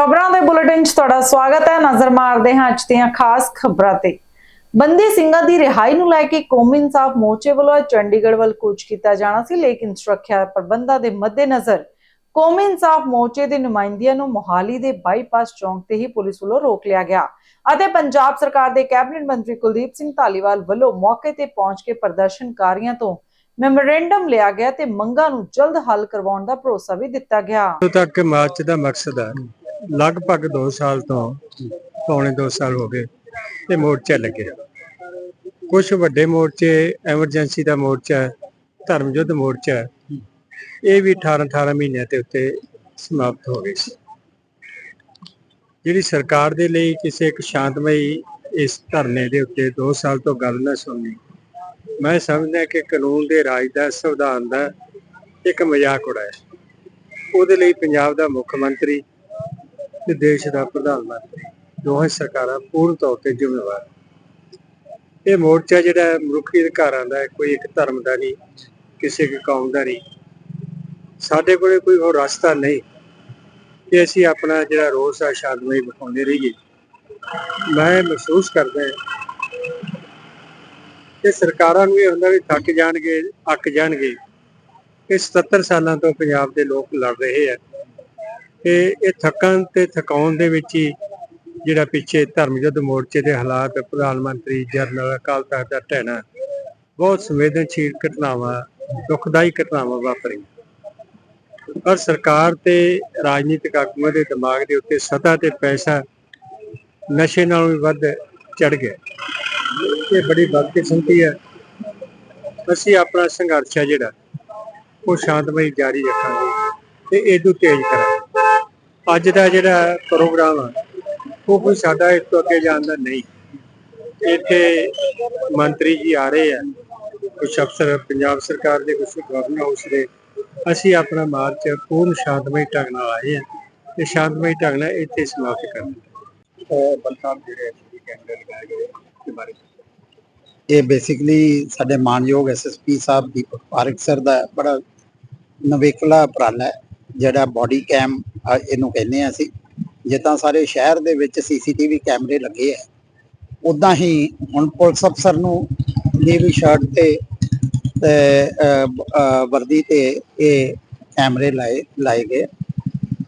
ਖਬਰਾਂ ਦੇ ਬੁਲੇਟਿਨ 'ਚ ਤੁਹਾਡਾ ਸਵਾਗਤ ਹੈ। ਨਜ਼ਰ ਮਾਰਦੇ ਹਾਂ ਅੱਜ ਦੀਆਂ ਖਾਸ ਖਬਰਾਂ ਤੇ। ਬੰਦੀ ਸਿੰਘਾਂ ਦੀ ਰਿਹਾਈ ਨੂੰ ਲੈ ਕੇ ਕੌਮੀ ਇਨਸਾਫ ਮੋਰਚੇ ਵੱਲੋਂ ਚੰਡੀਗੜ੍ਹ ਵੱਲ ਕੂਚ ਕੀਤਾ ਜਾਣਾ ਸੀ, ਲੇਕਿਨ ਸੁਰੱਖਿਆ ਪ੍ਰਬੰਧਾਂ ਦੇ ਮੱਦੇਨਜ਼ਰ ਕੌਮੀ ਇਨਸਾਫ ਮੋਰਚੇ ਦੇ ਨੁਮਾਇੰਦਿਆਂ ਨੂੰ ਮੋਹਾਲੀ ਦੇ ਬਾਈਪਾਸ ਚੌਂਕ ਤੇ ਹੀ ਪੁਲਿਸ ਵੱਲੋਂ ਰੋਕ ਲਿਆ ਗਿਆ ਅਤੇ ਪੰਜਾਬ ਸਰਕਾਰ ਦੇ ਕੈਬਨਿਟ ਮੰਤਰੀ ਕੁਲਦੀਪ ਸਿੰਘ ਧਾਲੀਵਾਲ ਵੱਲੋਂ ਮੌਕੇ ਤੇ ਪਹੁੰਚ ਕੇ ਪ੍ਰਦਰਸ਼ਨਕਾਰੀਆਂ ਤੋਂ ਮੈਮੋਰੈਂਡਮ ਲਿਆ ਗਿਆ ਤੇ ਮੰਗਾਂ ਨੂੰ ਜਲਦ ਹੱਲ ਕਰਵਾਉਣ ਦਾ ਭਰੋਸਾ ਵੀ ਦਿੱਤਾ ਗਿਆ। ਤੱਕ ਮਾਰਚ ਦਾ ਮਕਸਦ ਹੈ ਲਗਭਗ 2 ਸਾਲ ਤੋਂ, ਪੌਣੇ 2 ਸਾਲ ਹੋ ਗਏ, ਤੇ ਮੋਰਚਾ ਲੱਗਿਆ। ਕੁਝ ਵੱਡੇ ਮੋਰਚੇ, ਐਮਰਜੈਂਸੀ ਦਾ ਮੋਰਚਾ ਧਰਮ ਯੁੱਧ ਮੋਰਚਾ, ਇਹ ਵੀ 18 18 ਮਹੀਨਿਆਂ ਤੇ ਉੱਤੇ ਸਮਾਪਤ ਹੋ ਗਏ ਸੀ। ਜਿਹੜੀ ਸਰਕਾਰ ਦੇ ਲਈ ਕਿਸੇ ਇੱਕ ਸ਼ਾਂਤਮਈ ਇਸ ਧਰਨੇ ਦੇ ਉੱਤੇ 2 ਸਾਲ ਤੋਂ ਗੱਲ ਨਾ ਸੁਣਨੀ, ਮੈਂ ਸਮਝਦਾ ਕਿ ਕਾਨੂੰਨ ਦੇ ਰਾਜ ਦਾ, ਸੰਵਿਧਾਨ ਦਾ ਇੱਕ ਮਜ਼ਾਕ ਉਡਾਇਆ। ਉਹਦੇ ਲਈ ਪੰਜਾਬ ਦਾ ਮੁੱਖ ਮੰਤਰੀ ਤੇ ਦੇਸ਼ ਦਾ ਪ੍ਰਧਾਨ ਮੰਤਰੀ, ਦੋਹੇ ਸਰਕਾਰਾਂ ਪੂਰਨ ਤੌਰ ਤੇ ਜ਼ਿੰਮੇਵਾਰ। ਇਹ ਮੋਰਚਾ ਜਿਹੜਾ ਮਨੁੱਖੀ ਅਧਿਕਾਰਾਂ ਦਾ ਕੋਈ ਇੱਕ ਧਰਮ ਦਾ ਨਹੀਂ, ਕਿਸੇ ਇੱਕ ਕੌਮ ਦਾ ਨਹੀਂ। ਸਾਡੇ ਕੋਲੇ ਕੋਈ ਹੋਰ ਰਸਤਾ ਨਹੀਂ। ਕਿ ਅਸੀਂ ਆਪਣਾ ਜਿਹੜਾ ਰੋਸ ਆ ਸ਼ਾਂਤਮਈ ਵਿਖਾਉਂਦੇ ਰਹੀਏ। ਮੈਂ ਮਹਿਸੂਸ ਕਰਦਾ ਕਿ ਸਰਕਾਰਾਂ ਨੂੰ ਇਹ ਹੁੰਦਾ ਵੀ ਥੱਕ ਜਾਣਗੇ, ਅੱਕ ਜਾਣਗੇ। ਇਹ 77 ਸਾਲਾਂ ਤੋਂ ਪੰਜਾਬ ਦੇ ਲੋਕ ਲੜ ਰਹੇ ਆ। ਤੇ ਇਹ ਥੱਕਣ ਤੇ ਥਕਾਉਣ ਦੇ ਵਿੱਚ ਹੀ ਜਿਹੜਾ ਪਿੱਛੇ ਧਰਮ ਯੁੱਧ ਮੋਰਚੇ ਦੇ ਹਾਲਾਤ, ਪ੍ਰਧਾਨ ਮੰਤਰੀ, ਜਨਰਲ ਅਕਾਲ ਤਖਤ ਦਾ ਟਹਿਣਾ ਬਹੁਤ ਸੰਵੇਦਨਸ਼ੀਲ ਘਟਨਾਵਾਂ, ਦੁਖਦਾਈ ਘਟਨਾਵਾਂ ਵਾਪਰੀਆਂ। ਪਰ ਸਰਕਾਰ ਤੇ ਰਾਜਨੀਤਿਕ ਆਗੂਆਂ ਦੇ ਦਿਮਾਗ ਦੇ ਉੱਤੇ ਸਤਾ ਤੇ ਪੈਸਾ ਨਸ਼ੇ ਨਾਲੋਂ ਵੀ ਵੱਧ ਚੜ ਗਿਆ। ਇਹ ਬੜੀ ਬਦਕਿਸਮਤੀ ਹੈ। ਅਸੀਂ ਆਪਣਾ ਸੰਘਰਸ਼ ਹੈ ਜਿਹੜਾ, ਉਹ ਸ਼ਾਂਤਮਈ ਜਾਰੀ ਰੱਖਾਂਗੇ ਤੇ ਇਹਨੂੰ ਤੇਜ਼ ਕਰਾਂਗੇ। ਅੱਜ ਦਾ ਜਿਹੜਾ ਪ੍ਰੋਗਰਾਮ ਆ ਉਹ ਕੋਈ ਸਾਡਾ ਇਸ ਤੋਂ ਅੱਗੇ ਜਾਣ ਦਾ ਨਹੀਂ। ਇੱਥੇ ਮੰਤਰੀ ਜੀ ਆ ਰਹੇ ਆ ਕੁਝ ਅਫਸਰ ਪੰਜਾਬ ਸਰਕਾਰ ਦੇ ਕੁਝ ਗਵਰਨਰ ਹਾਊਸ ਦੇ। ਅਸੀਂ ਆਪਣਾ ਮਾਰਚ ਪੂਰਨ ਸ਼ਾਂਤਮਈ ਢੰਗ ਨਾਲ ਆਏ ਆ ਤੇ ਸ਼ਾਂਤਮਈ ਢੰਗ ਨਾਲ ਇੱਥੇ ਸਮਾਪਤ ਕਰਾਂਗੇ ਬਲਸਾਬ ਜਿਹੜੇ ਕੈਂਡਲ ਲਗਾਏ ਗਏ ਇਸ ਬਾਰੇ ਇਹ ਬੇਸਿਕਲੀ ਸਾਡੇ ਮਾਨਯੋਗ ਐਸਐਸਪੀ ਸਾਹਿਬ ਦੀਪਕ ਪਾਰਕ ਸਰ ਦਾ ਬੜਾ ਨਵੇਕਲਾ ਉਪਰਾਲਾ ਹੈ। ਜਿਹੜਾ ਬੋਡੀ ਕੈਮ ਇਹਨੂੰ ਕਹਿੰਦੇ ਆ ਅਸੀਂ, ਜਿੱਦਾਂ ਸਾਰੇ ਸ਼ਹਿਰ ਦੇ ਵਿੱਚ ਸੀਸੀਟੀਵੀ ਕੈਮਰੇ ਲੱਗੇ ਆ ਉਦਾਂ ਹੀ ਹੁਣ ਪੁਲਿਸ ਅਫਸਰ ਨੂੰ ਨੀਵੀ ਸ਼ਰਟ ਤੇ ਤੇ ਵਰਦੀ ਤੇ ਇਹ ਕੈਮਰੇ ਲਾਏ ਲਾਏ ਗਏ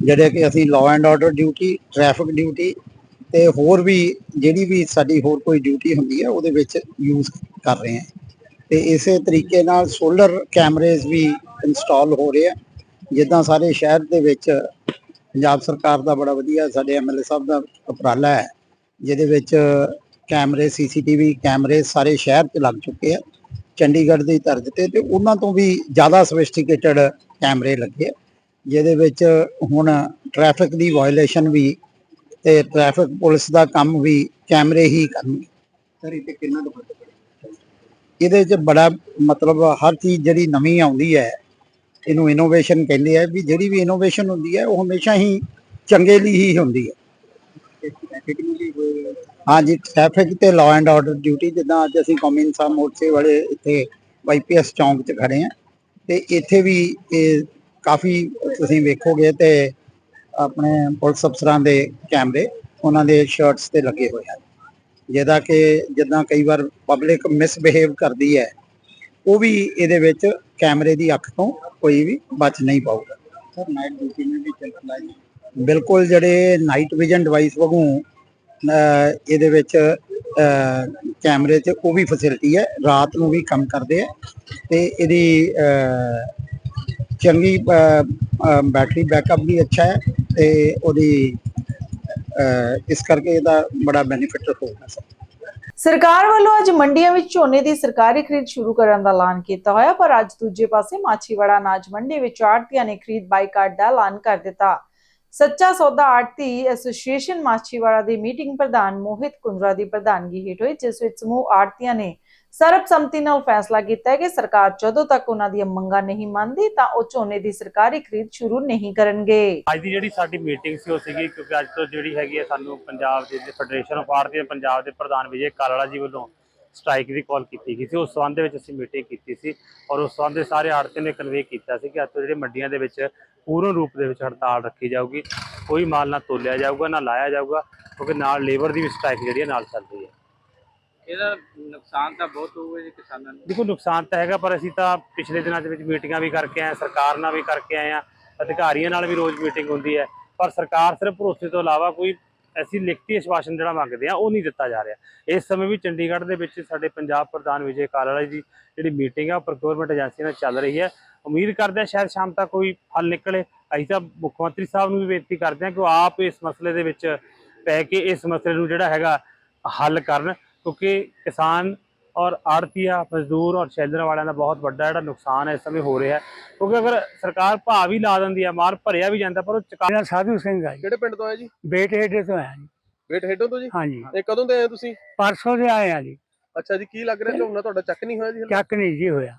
ਜਿਹੜੇ ਕਿ ਅਸੀਂ law and order duty traffic duty ਤੇ ਹੋਰ ਵੀ, ਜਿਹੜੀ ਵੀ ਸਾਡੀ ਹੋਰ ਕੋਈ ਡਿਊਟੀ ਹੁੰਦੀ ਹੈ ਉਹਦੇ ਵਿੱਚ ਯੂਜ਼ ਕਰ ਰਹੇ ਹਾਂ ਤੇ ਇਸੇ ਤਰੀਕੇ ਨਾਲ ਸੋਲਰ ਕੈਮਰੇਜ਼ ਵੀ ਇੰਸਟਾਲ ਹੋ ਰਹੇ ਆ। ਜਿੱਦਾਂ ਸਾਰੇ ਸ਼ਹਿਰ ਦੇ ਵਿੱਚ ਪੰਜਾਬ ਸਰਕਾਰ ਦਾ ਬੜਾ ਵਧੀਆ ਸਾਡੇ ਐਮਐਲਏ ਸਾਹਿਬ ਦਾ ਉਪਰਾਲਾ ਹੈ ਜਿਹਦੇ ਵਿੱਚ ਕੈਮਰੇ ਸੀਸੀਟੀਵੀ ਕੈਮਰੇ ਸਾਰੇ ਸ਼ਹਿਰ 'ਚ ਲੱਗ ਚੁੱਕੇ ਆ ਚੰਡੀਗੜ੍ਹ ਦੀ ਤਰਜ਼ ਤੇ ਤੇ ਉਹਨਾਂ ਤੋਂ ਵੀ ਜ਼ਿਆਦਾ ਸੋਫਿਸਟੀਕੇਟਡ ਕੈਮਰੇ ਲੱਗੇ ਆ ਜਿਹਦੇ ਵਿੱਚ ਹੁਣ ਟ੍ਰੈਫਿਕ ਦੀ ਵਾਇਓਲੇਸ਼ਨ ਵੀ ਤੇ ਟ੍ਰੈਫਿਕ ਪੁਲਿਸ ਦਾ ਕੰਮ ਵੀ ਕੈਮਰੇ ਹੀ ਕਰਨਗੇ। ਸਰ ਇਹ ਕਿੰਨਾ ਇਹਦੇ 'ਚ ਬੜਾ ਮਤਲਬ ਹਰ ਚੀਜ਼ ਜਿਹੜੀ ਨਵੀਂ ਆਉਂਦੀ ਹੈ ਇਹਨੂੰ ਇਨੋਵੇਸ਼ਨ ਕਹਿੰਦੇ ਆ ਵੀ ਜਿਹੜੀ ਵੀ ਇਨੋਵੇਸ਼ਨ ਹੁੰਦੀ ਹੈ ਉਹ ਹਮੇਸ਼ਾ ਹੀ ਚੰਗੇ ਲਈ ਹੀ ਹੁੰਦੀ ਹੈ ਹਾਂਜੀ ਟ੍ਰੈਫਿਕ ਤੇ ਲਾਅ ਐਂਡ ਆਰਡਰ ਡਿਊਟੀ ਜਿੱਦਾਂ ਅੱਜ ਅਸੀਂ ਕੌਮੀ ਇਨਸਾਫ ਮੋਰਚੇ ਵਾਲੇ ਇੱਥੇ ਵਾਈਪੀਐਸ ਚੌਂਕ 'ਚ ਖੜੇ ਆ, ਤੇ ਇੱਥੇ ਵੀ ਇਹ ਕਾਫੀ ਤੁਸੀਂ ਵੇਖੋਗੇ ਤੇ ਆਪਣੇ ਪੁਲਿਸ ਅਫਸਰਾਂ ਦੇ ਕੈਮਰੇ, ਉਹਨਾਂ ਦੇ ਸ਼ਰਟਸ ਤੇ ਲੱਗੇ ਹੋਏ ਹਨ ਜਿਹਦਾ ਕਿ ਜਿੱਦਾਂ ਕਈ ਵਾਰ ਪਬਲਿਕ ਮਿਸਬਿਹੇਵ ਕਰਦੀ ਹੈ, ਉਹ ਵੀ ਇਹਦੇ ਵਿੱਚ ਕੈਮਰੇ ਦੀ ਅੱਖ ਤੋਂ ਕੋਈ ਵੀ ਬਚ ਨਹੀਂ ਪਾਊਗਾ। ਸਰ ਨਾਈਟ ਡਿਊਟੀ ਨੇ ਵੀ ਚਲਤ ਲਾਈ ਬਿਲਕੁਲ ਜਿਹੜੇ ਨਾਈਟ ਵਿਜ਼ਨ ਡਿਵਾਈਸ ਵਾਂਗੂ ਇਹਦੇ ਵਿੱਚ ਕੈਮਰੇ 'ਚ ਉਹ ਵੀ ਫੈਸਿਲਿਟੀ ਹੈ। ਰਾਤ ਨੂੰ ਵੀ ਕੰਮ ਕਰਦੇ ਆ ਤੇ ਇਹਦੀ ਚੰਗੀ ਬੈਟਰੀ ਬੈਕਅਪ ਵੀ ਅੱਛਾ ਹੈ ਤੇ ਉਹਦੀ ਇਸ ਕਰਕੇ ਇਹਦਾ ਬੜਾ ਬੈਨੀਫਿਟ ਹੋਊਗਾ ਸਰ। ਸਰਕਾਰ ਵੱਲੋਂ ਅੱਜ ਮੰਡੀਆਂ ਵਿੱਚ ਝੋਨੇ ਦੀ ਸਰਕਾਰੀ ਖਰੀਦ ਸ਼ੁਰੂ ਕਰਨ ਦਾ ਐਲਾਨ ਕੀਤਾ ਹੋਇਆ, ਪਰ ਅੱਜ ਦੂਜੇ ਪਾਸੇ ਮਾਛੀਵਾੜਾ ਅਨਾਜ ਮੰਡੀ ਵਿੱਚ ਆੜਤੀਆਂ ਨੇ ਖਰੀਦ ਬਾਈਕਾਟ ਦਾ ਐਲਾਨ ਕਰ ਦਿੱਤਾ। ਸੱਚਾ ਸੌਦਾ ਆੜਤੀ ਐਸੋਸੀਏਸ਼ਨ ਮਾਛੀਵਾੜਾ ਦੀ ਮੀਟਿੰਗ ਪ੍ਰਧਾਨ ਮੋਹਿਤ ਕੁੰਦਰਾ ਦੀ ਪ੍ਰਧਾਨਗੀ ਹੇਠ ਹੋਈ, ਜਿਸ ਵਿੱਚ ਸਮੂਹ ਆੜਤੀਆਂ ਨੇ ਸਰਬਸੰਮਤੀ ਨਾਲ ਫੈਸਲਾ ਕੀਤਾ ਹੈ ਕਿ ਸਰਕਾਰ ਜਦੋਂ ਤੱਕ ਉਹਨਾਂ ਦੀਆਂ ਮੰਗਾਂ ਨਹੀਂ ਮੰਨਦੀ, ਤਾਂ ਉਹ ਝੋਨੇ ਦੀ ਸਰਕਾਰੀ ਖਰੀਦ ਸ਼ੁਰੂ ਨਹੀਂ ਕਰਨਗੇ। ਅੱਜ ਦੀ ਜਿਹੜੀ ਸਾਡੀ ਮੀਟਿੰਗ ਸੀ, ਉਹ ਸੀਗੀ ਕਿਉਂਕਿ ਅੱਜ ਤੋਂ ਜਿਹੜੀ ਹੈਗੀ ਹੈ ਸਾਨੂੰ ਪੰਜਾਬ ਦੇ ਫੈਡਰੇਸ਼ਨ ਆਫ ਆਰਤੀ ਪੰਜਾਬ ਦੇ ਪ੍ਰਧਾਨ ਵਿਜੇ ਕਾਲੜਾ ਜੀ ਵੱਲੋਂ ਸਟ੍ਰਾਈਕ ਦੀ ਕਾਲ ਕੀਤੀ ਗਈ ਸੀ। ਉਸ ਸੰਬੰਧ ਦੇ ਵਿੱਚ ਅਸੀਂ ਮੀਟਿੰਗ ਕੀਤੀ ਸੀ ਔਰ ਉਸ ਸੰਬੰਧ ਦੇ ਸਾਰੇ ਆੜਤੀਆਂ ਨੇ ਕਨਵੇ ਕੀਤਾ ਸੀ ਕਿ ਅੱਜ ਤੋਂ ਜਿਹੜੇ ਮੰਡੀਆਂ ਦੇ ਵਿੱਚ ਪੂਰਨ ਰੂਪ ਦੇ ਵਿੱਚ ਹੜਤਾਲ ਰੱਖੀ ਜਾਊਗੀ। ਕੋਈ ਮਾਲ ਨਾ ਤੋਲਿਆ ਜਾਊਗਾ, ਨਾ ਲਾਇਆ ਜਾਊਗਾ, ਕਿਉਂਕਿ ਨਾਲ ਲੇਬਰ ਦੀ ਵੀ ਸਟ੍ਰਾਈਕ ਜਿਹੜੀ ਹੈ ਨਾਲ ਚੱਲ ਰਹੀ ਹੈ। ਇਹਦਾ ਨੁਕਸਾਨ ਤਾਂ ਬਹੁਤ ਹੋਊਗਾ ਜੀ ਕਿਸਾਨਾਂ ਨੂੰ। ਦੇਖੋ, ਨੁਕਸਾਨ ਤਾਂ ਹੈਗਾ, ਪਰ ਅਸੀਂ ਤਾਂ ਪਿਛਲੇ ਦਿਨਾਂ ਦੇ ਵਿੱਚ ਮੀਟਿੰਗਾਂ ਵੀ ਕਰਕੇ ਆਏ ਹਾਂ, ਸਰਕਾਰ ਨਾਲ ਵੀ ਕਰਕੇ ਆਏ ਹਾਂ, ਅਧਿਕਾਰੀਆਂ ਨਾਲ ਵੀ ਰੋਜ਼ ਮੀਟਿੰਗ ਹੁੰਦੀ ਹੈ। ਪਰ ਸਰਕਾਰ ਸਿਰਫ ਭਰੋਸੇ ਤੋਂ ਇਲਾਵਾ ਕੋਈ ਅਸੀਂ ਲਿਖਤੀ ਆਸ਼ਵਾਸਨ ਜਿਹੜਾ ਮੰਗਦੇ ਆ, ਉਹ ਨਹੀਂ ਦਿੱਤਾ ਜਾ ਰਿਹਾ। ਇਸ ਸਮੇਂ ਵੀ ਚੰਡੀਗੜ੍ਹ ਦੇ ਵਿੱਚ ਸਾਡੇ ਪੰਜਾਬ ਪ੍ਰਧਾਨ ਵਿਜੇ ਕਾਲਾਲਾ ਜੀ, ਜਿਹੜੀ ਮੀਟਿੰਗ ਆ ਪ੍ਰੋਕਿਉਰਮੈਂਟ ਏਜੰਸੀ ਨਾਲ ਚੱਲ ਰਹੀ ਹੈ। ਉਮੀਦ ਕਰਦੇ ਹਾਂ ਸ਼ਾਇਦ ਸ਼ਾਮ ਤੱਕ ਕੋਈ ਹੱਲ ਨਿਕਲੇ। ਅਸੀਂ ਤਾਂ ਮੁੱਖ ਮੰਤਰੀ ਸਾਹਿਬ ਨੂੰ ਵੀ ਬੇਨਤੀ ਕਰਦੇ ਹਾਂ ਕਿ ਉਹ ਆਪ ਇਸ ਮਸਲੇ ਦੇ ਵਿੱਚ ਪੈ ਕੇ ਇਸ ਮਸਲੇ ਨੂੰ ਜਿਹੜਾ ਹੈਗਾ ਹੱਲ ਕਰਨ। ਕਿਉਂਕਿ ਕਿਸਾਨ ਔਰ ਆੜਤੀਆ ਮਜ਼ਦੂਰ ਔਰ ਸ਼ੈਲਰਾਂ ਵਾਲਿਆਂ ਦਾ ਬਹੁਤ ਵੱਡਾ ਜਿਹੜਾ ਨੁਕਸਾਨ ਹੈ ਇਸ ਸਮੇਂ ਹੋ ਰਿਹਾ ਹੈ। ਕਿਉਂਕਿ ਅਗਰ ਸਰਕਾਰ ਭਾਅ ਵੀ ਲਾ ਦਿੰਦੀ ਹੈ ਮਾਲ ਭਰਿਆ ਵੀ ਜਾਂਦਾ ਪਰ ਉਹ ਚੁਕਾ ਮੇਰਾ ਸਾਧੂ ਸਿੰਘ ਆ ਜੀ। ਕਿਹੜੇ ਪਿੰਡ ਤੋਂ ਆਏ ਜੀ? ਬੇਟੇ ਹੇਠੇ ਤੋਂ ਆਇਆ ਜੀ। ਵੇਟ ਹੇਡੋਂ ਤੋਂ ਜੀ? ਹਾਂਜੀ। ਇਹ ਕਦੋਂ ਦੇ ਆਏ ਤੁਸੀਂ? ਪਰਸੋਂ ਦੇ ਆਏ ਆ ਜੀ। ਅੱਛਾ ਜੀ ਕੀ ਲੱਗ ਰਿਹਾ ਝੋਨਾ? ਤੁਹਾਡਾ ਚੱਕ ਨਹੀਂ ਹੋਇਆ ਜੀ? ਚੱਕ ਨਹੀਂ ਜੀ ਹੋਇਆ।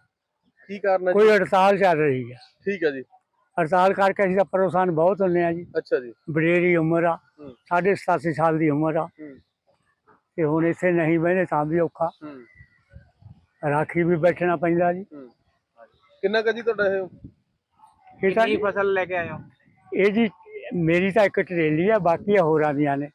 ਕੀ ਕਾਰਨ ਹੈ ਕੋਈ ਹੜਤਾਲ ਚੱਲ ਰਹੀ ਹੈ ਠੀਕ ਹੈ ਜੀ। ਹੜਤਾਲ ਕਰਕੇ ਅਸੀਂ ਤਾਂ ਪਰੇਸ਼ਾਨ ਬਹੁਤ ਹੁੰਦੇ ਆ ਜੀ। ਅੱਛਾ ਜੀ। ਬੜੇਰੀ ਉਮਰ ਆ। ਸਾਢੇ 87 ਸਾਲ ਦੀ ਉਮਰ ਆ। ਤੇ ਹੁਣ ਇੱਥੇ ਨਹੀਂ ਬਹਿਨੇ ਤਾਂ ਵੀ ਔਖਾ। ਹੂੰ। ਰਾਖੀ ਵੀ ਬੈਠਣਾ ਪੈਂਦਾ ਜੀ। ਹੂੰ। ਕਿੰਨਾ ਕੁ ਜੀ ਤੁਹਾਡਾ ਇਹ? ਇਹ ਤਾਂ ਕੀ ਫਸਲ ਲੈ ਕੇ ਆਏ ਹੋ ਇਹ ਜੀ ਮੇਰੀ ਤਾਂ ਇੱਕ ਟਰੇਲੀ ਆ ਬਾਕੀ ਹੋਰਾਂ ਦੀਆਂ ਨੇ।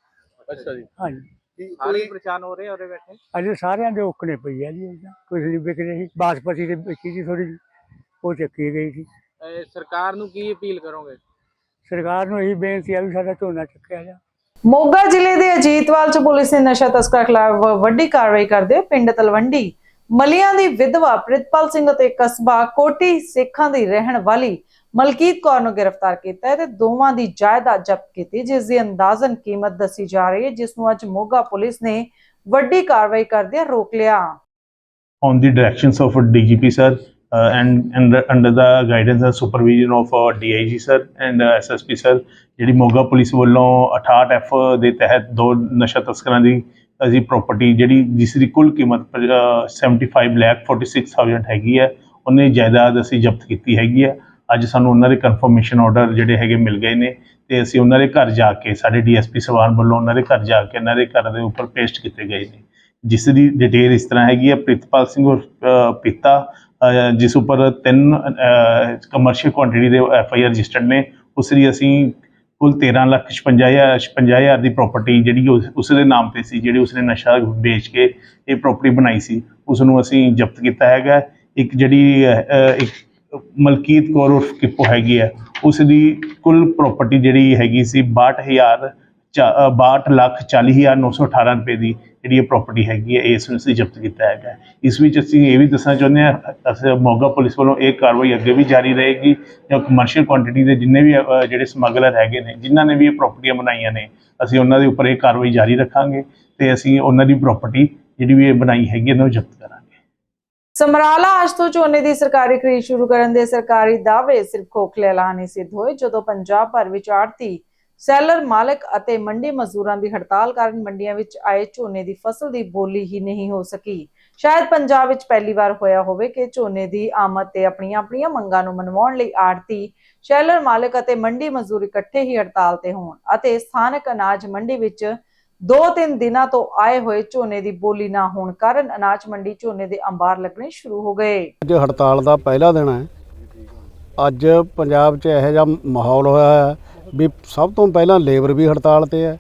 ਅੱਛਾ ਜੀ। ਹਾਂਜੀ। ਕੀ ਸਾਰੇ ਕੋਈ ਪਰੇਸ਼ਾਨ ਹੋ ਰਹੇ ਉਹਦੇ ਬੈਠੇ? ਅਜੇ ਸਾਰਿਆਂ ਦੇ ਓਕਣੇ ਪਈ ਆ ਜੀ ਇਹ ਤਾਂ। ਕੁਛ ਨਹੀਂ ਵਿਕ ਰਹੀ। ਬਾਸਪਤੀ ਦੇ ਵਿੱਚੀ ਜੀ ਥੋੜੀ ਉਹ ਚੱਕੀ ਗਈ ਸੀ। ਅਹ ਸਰਕਾਰ ਨੂੰ ਕੀ ਅਪੀਲ ਕਰੋਗੇ? ਸਰਕਾਰ ਨੂੰ ਇਹੀ ਬੇਨਤੀ ਆ ਵੀ ਸਾਡਾ ਝੋਨਾ ਚੱਕਿਆ ਜਾ। ਮੋਗਾ ਜ਼ਿਲ੍ਹੇ ਦੇ ਅਜੀਤਵਾਲ ਚ ਪੁਲਿਸ ਨੇ ਨਸ਼ਾ ਤਸਕਰ ਖਿਲਾਫ ਵੱਡੀ ਕਾਰਵਾਈ ਕਰਦੇ ਪਿੰਡ ਤਲਵੰਡੀ ਮਲੀਆਂ ਦੀ ਵਿਧਵਾ ਪ੍ਰਿਤਪਾਲ ਸਿੰਘ ਅਤੇ ਕਸਬਾ ਕੋਟੀ ਸਿੱਖਾਂ ਦੀ ਰਹਿਣ ਵਾਲੀ ਮਲਕੀਤ ਕੌਰ ਨੂੰ ਗ੍ਰਿਫਤਾਰ ਕੀਤਾ ਹੈ ਤੇ ਦੋਵਾਂ ਦੀ ਜਾਇਦਾਦ ਜ਼ਬਤ ਕੀਤੀ, ਜਿਸ ਦੀ ਅੰਦਾਜ਼ਨ ਕੀਮਤ ਦੱਸੀ ਜਾ ਰਹੀ ਹੈ, ਜਿਸ ਨੂੰ ਅੱਜ ਮੋਗਾ ਪੁਲਿਸ ਨੇ ਵੱਡੀ ਕਾਰਵਾਈ ਕਰਦਿਆਂ ਰੋਕ ਲਿਆ। On the directions of DGP sir uh, and, and under the guidance and supervision of uh, DIG sir and uh, SSP sir ਜਿਹੜੀ ਮੋਗਾ ਪੁਲਿਸ ਵੱਲੋਂ 68 ਐਫ ਦੇ ਤਹਿਤ ਦੋ ਨਸ਼ਾ ਤਸਕਰਾਂ ਦੀ ਅਸੀਂ ਪ੍ਰਾਪਰਟੀ ਜਿਹੜੀ ਜਿਸ ਦੀ ਕੁੱਲ ਕੀਮਤ ਪ- ਅਹ 75 ਲੱਖ 46000 ਹੈਗੀ ਹੈ ਉਹਨੇ ਜਾਇਦਾਦ ਅਸੀਂ ਜ਼ਬਤ ਕੀਤੀ ਹੈਗੀ ਹੈ। ਅੱਜ ਸਾਨੂੰ ਉਹਨਾਂ ਦੇ ਕਨਫਰਮੇਸ਼ਨ ਆਰਡਰ ਜਿਹੜੇ ਹੈਗੇ ਮਿਲ ਗਏ ਨੇ ਤੇ ਅਸੀਂ ਉਹਨਾਂ ਦੇ ਘਰ ਜਾ ਕੇ ਸਾਡੇ ਡੀਐਸਪੀ ਸਵਾਨ ਵੱਲੋਂ ਉਹਨਾਂ ਦੇ ਘਰ ਜਾ ਕੇ ਉਹਨਾਂ ਦੇ ਘਰ ਦੇ ਉੱਪਰ ਪੇਸਟ ਕੀਤੇ ਗਏ ਨੇ। ਜਿਸ ਦੀ ਡਿਟੇਲ ਇਸ ਤਰ੍ਹਾਂ ਹੈਗੀ ਹੈ ਪ੍ਰਿਤਪਾਲ ਸਿੰਘ ਉਰਫ, ਪਿਤਾ ਜਿਸ ਉੱਪਰ ਤਿੰਨ ਕਮਰਸ਼ੀਅਲ ਕੁਆਂਟੀਟੀ ਦੇ ਐਫ ਆਈ ਆਰ ਰਜਿਸਟਰਡ ਨੇ ਉਸ ਦੀ ਅਸੀਂ ਕੁੱਲ 13 ਲੱਖ 56000 56000 ਦੀ ਪ੍ਰਾਪਰਟੀ ਜਿਹੜੀ ਉਸ ਦੇ ਨਾਮ ਤੇ ਸੀ ਜਿਹੜੀ ਉਸਨੇ ਨਸ਼ਾ ਵੇਚ ਕੇ ਇਹ ਪ੍ਰਾਪਰਟੀ ਬਣਾਈ ਸੀ ਉਸ ਨੂੰ ਅਸੀਂ ਜ਼ਬਤ ਕੀਤਾ ਹੈਗਾ। ਇੱਕ ਜਿਹੜੀ ਇੱਕ ਮਲਕੀਤ ਕੌਰ ਉਰਫ ਕਿਪੋ ਹੈਗੀ ਹੈ ਉਸ ਦੀ ਕੁੱਲ ਪ੍ਰਾਪਰਟੀ ਜਿਹੜੀ ਹੈਗੀ ਸੀ 62000 ਚਾ- ਅ, 62 ਲੱਖ 40918 ਰੁਪਏ ਦੀ ਜਿਹੜੀ ਇਹ ਪ੍ਰਾਪਰਟੀ ਹੈਗੀ ਹੈ ਇਸ ਨੂੰ ਅਸੀਂ ਜ਼ਬਤ ਕੀਤਾ ਹੈਗਾ ਇਸ ਵਿੱਚ ਅਸੀਂ ਇਹ ਵੀ ਦੱਸਣਾ ਚਾਹੁੰਦੇ ਹਾਂ ਅਸੀਂ ਮੋਗਾ ਪੁਲਿਸ ਵੱਲੋਂ ਇਹ ਕਾਰਵਾਈ ਅੱਗੇ ਵੀ ਜਾਰੀ ਰਹੇਗੀ ਜਾਂ ਕਮਰਸ਼ੀਅਲ ਕੁਆਂਟੀਟੀ ਦੇ ਜਿੰਨੇ ਵੀ ਅ, ਜਿਹੜੇ ਸਮਗਲਰ ਹੈਗੇ ਨੇ ਜਿਨ੍ਹਾਂ ਨੇ ਵੀ ਇਹ ਪ੍ਰਾਪਰਟੀਆਂ ਬਣਾਈਆਂ ਨੇ ਅਸੀਂ ਉਹਨਾਂ ਦੇ ਉੱਪਰ ਇਹ ਕਾਰਵਾਈ ਜਾਰੀ ਰੱਖਾਂਗੇ ਤੇ ਅਸੀਂ ਉਹਨਾਂ ਦੀ ਪ੍ਰਾਪਰਟੀ ਜਿਹੜੀ ਵੀ ਇਹ ਬਣਾਈ ਹੈਗੀ ਇਹਨੂੰ ਜ਼ਬਤ ਕਰਾਂਗੇ। ਸਮਰਾਲਾ ਅੱਜ ਤੋਂ ਝੋਨੇ ਦੀ ਸਰਕਾਰੀ ਖਰੀਦ ਸ਼ੁਰੂ ਕਰਨ ਦੇ ਸਰਕਾਰੀ ਦਾਅਵੇ ਸਿਰਫ ਖੋਖਲੇ ਐਲਾਨ ਹੀ ਸਿੱਧ ਹੋਏ ਜਦੋਂ ਪੰਜਾਬ ਭਰ ਵਿੱਚ ਆੜਤੀ ਸੈਲਰ ਮਾਲਕ ਅਤੇ ਮੰਡੀ ਮਜ਼ਦੂਰਾਂ ਦੀ ਹੜਤਾਲ ਕਾਰਨ ਮੰਡੀਆਂ ਵਿੱਚ ਆਏ ਝੋਨੇ ਦੀ ਫਸਲ ਦੀ ਬੋਲੀ ਹੀ ਨਹੀਂ ਹੋ ਸਕੀ। ਸ਼ਾਇਦ ਪੰਜਾਬ ਵਿੱਚ ਪਹਿਲੀ ਵਾਰ ਹੋਇਆ ਹੋਵੇ ਕਿ ਝੋਨੇ ਦੀ ਆਮਦ ਤੇ ਆਪਣੀਆਂ ਆਪਣੀਆਂ ਮੰਗਾਂ ਨੂੰ ਮਨਵਾਉਣ ਲਈ ਆੜਤੀ ਸ਼ੈਲਰ ਮਾਲਕ ਅਤੇ ਮੰਡੀ ਮਜ਼ਦੂਰ ਇਕੱਠੇ ਹੀ ਹੜਤਾਲ ਤੇ ਹੋਣ ਅਤੇ ਸਥਾਨਕ ਅਨਾਜ ਮੰਡੀ ਵਿੱਚ ਦੋ ਤਿੰਨ ਦਿਨਾਂ ਤੋਂ ਆਏ ਹੋਏ ਝੋਨੇ ਦੀ ਬੋਲੀ ਨਾ ਹੋਣ ਕਾਰਨ ਅਨਾਜ ਮੰਡੀ ਝੋਨੇ ਦੇ ਅੰਬਾਰ ਲੱਗਣੇ ਸ਼ੁਰੂ ਹੋ ਗਏ। ਅੱਜ ਹੜਤਾਲ ਦਾ ਪਹਿਲਾ ਦਿਨ ਹੈ। ਅੱਜ ਪੰਜਾਬ 'ਚ ਇਹੋ ਜਿਹਾ ਮਾਹੌਲ ਹੋਇਆ ਹੈ ਵੀ ਸਭ ਤੋਂ ਪਹਿਲਾਂ ਲੇਬਰ ਵੀ ਹੜਤਾਲ ਤੇ ਹੈ,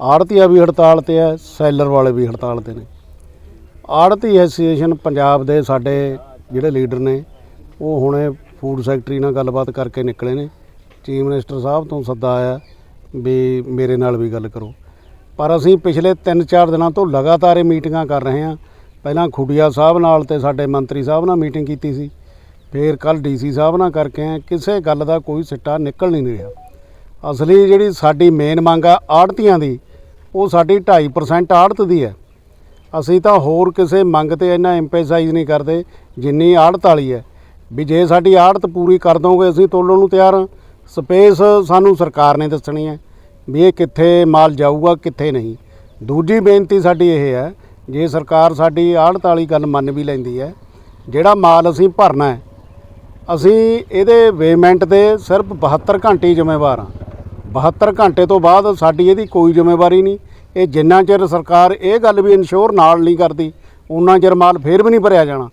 ਆੜਤੀਆ ਵੀ ਹੜਤਾਲ ਤੇ ਹੈ, ਸੈਲਰ ਵਾਲੇ ਵੀ ਹੜਤਾਲ ਤੇ ਨੇ। ਆੜਤੀ ਐਸੋਸੀਏਸ਼ਨ ਪੰਜਾਬ ਦੇ ਸਾਡੇ ਜਿਹੜੇ ਲੀਡਰ ਨੇ, ਉਹ ਹੁਣੇ ਫੂਡ ਸੈਕਟਰੀ ਨਾਲ ਗੱਲਬਾਤ ਕਰਕੇ ਨਿਕਲੇ ਨੇ। ਚੀਫ ਮਿਨਿਸਟਰ ਸਾਹਿਬ ਤੋਂ ਸੱਦਾ ਆਇਆ ਵੀ ਮੇਰੇ ਨਾਲ ਵੀ ਗੱਲ ਕਰੋ। ਪਰ ਅਸੀਂ ਪਿਛਲੇ 3-4 ਦਿਨਾਂ ਤੋਂ ਲਗਾਤਾਰ ਇਹ ਮੀਟਿੰਗਾਂ ਕਰ ਰਹੇ ਹਾਂ। ਪਹਿਲਾਂ ਖੁੱਡੀਆ ਸਾਹਿਬ ਨਾਲ ਤੇ ਸਾਡੇ ਮੰਤਰੀ ਸਾਹਿਬ ਨਾਲ ਮੀਟਿੰਗ ਕੀਤੀ ਸੀ। ਫਿਰ ਕੱਲ ਡੀਸੀ ਸਾਹਿਬ ਨਾਲ ਕਰਕੇ ਕਿਸੇ ਗੱਲ ਦਾ ਕੋਈ ਸਿੱਟਾ ਨਿਕਲ ਨਹੀਂ ਰਿਹਾ। ਅਸਲੀ ਜਿਹੜੀ ਸਾਡੀ ਮੇਨ ਮੰਗ ਆ ਆੜਤੀਆਂ ਦੀ, ਉਹ ਸਾਡੀ 2.5% ਆੜਤ ਦੀ ਹੈ। ਅਸੀਂ ਤਾਂ ਹੋਰ ਕਿਸੇ ਮੰਗ ਤੇ ਇੰਨਾ ਐਮਫੈਸਾਈਜ਼ ਨਹੀਂ ਕਰਦੇ, ਜਿੰਨੀ ਆੜਤ ਵਾਲੀ ਹੈ। ਵੀ ਜੇ ਸਾਡੀ ਆੜਤ ਪੂਰੀ ਕਰ ਦੋਗੇ, ਅਸੀਂ ਤੋਲਣ ਨੂੰ ਤਿਆਰ ਹਾਂ। ਸਪੇਸ ਸਾਨੂੰ ਸਰਕਾਰ ਨੇ ਦੱਸਣੀ ਹੈ ਵੀ ਇਹ ਕਿੱਥੇ ਮਾਲ ਜਾਊਗਾ, ਕਿੱਥੇ ਨਹੀਂ। ਦੂਜੀ ਬੇਨਤੀ ਸਾਡੀ ਇਹ ਹੈ, ਜੇ ਸਰਕਾਰ ਸਾਡੀ ਆੜਤ ਵਾਲੀ ਗੱਲ ਮੰਨ ਵੀ ਲੈਂਦੀ ਹੈ, ਜਿਹੜਾ ਮਾਲ ਅਸੀਂ ਭਰਨਾ ਹੈ ਅਸੀਂ ਇਹਦੇ ਵੇਮੈਂਟ 'ਤੇ ਸਿਰਫ 72 ਘੰਟੇ ਹੀ ਜ਼ਿੰਮੇਵਾਰ ਹਾਂ। 72 ਘੰਟੇ ਤੋਂ ਬਾਅਦ ਸਾਡੀ ਇਹਦੀ ਕੋਈ ਜ਼ਿੰਮੇਵਾਰੀ ਨਹੀਂ। ਇਹ ਜਿੰਨਾ ਚਿਰ ਸਰਕਾਰ ਇਹ ਗੱਲ ਵੀ ਇਨਸ਼ੋਰ ਨਾਲ ਨਹੀਂ ਕਰਦੀ ਉਨਾ ਚਿਰ ਮਾਲ ਫੇਰ ਵੀ ਨਹੀਂ ਭਰਿਆ ਜਾਣਾ।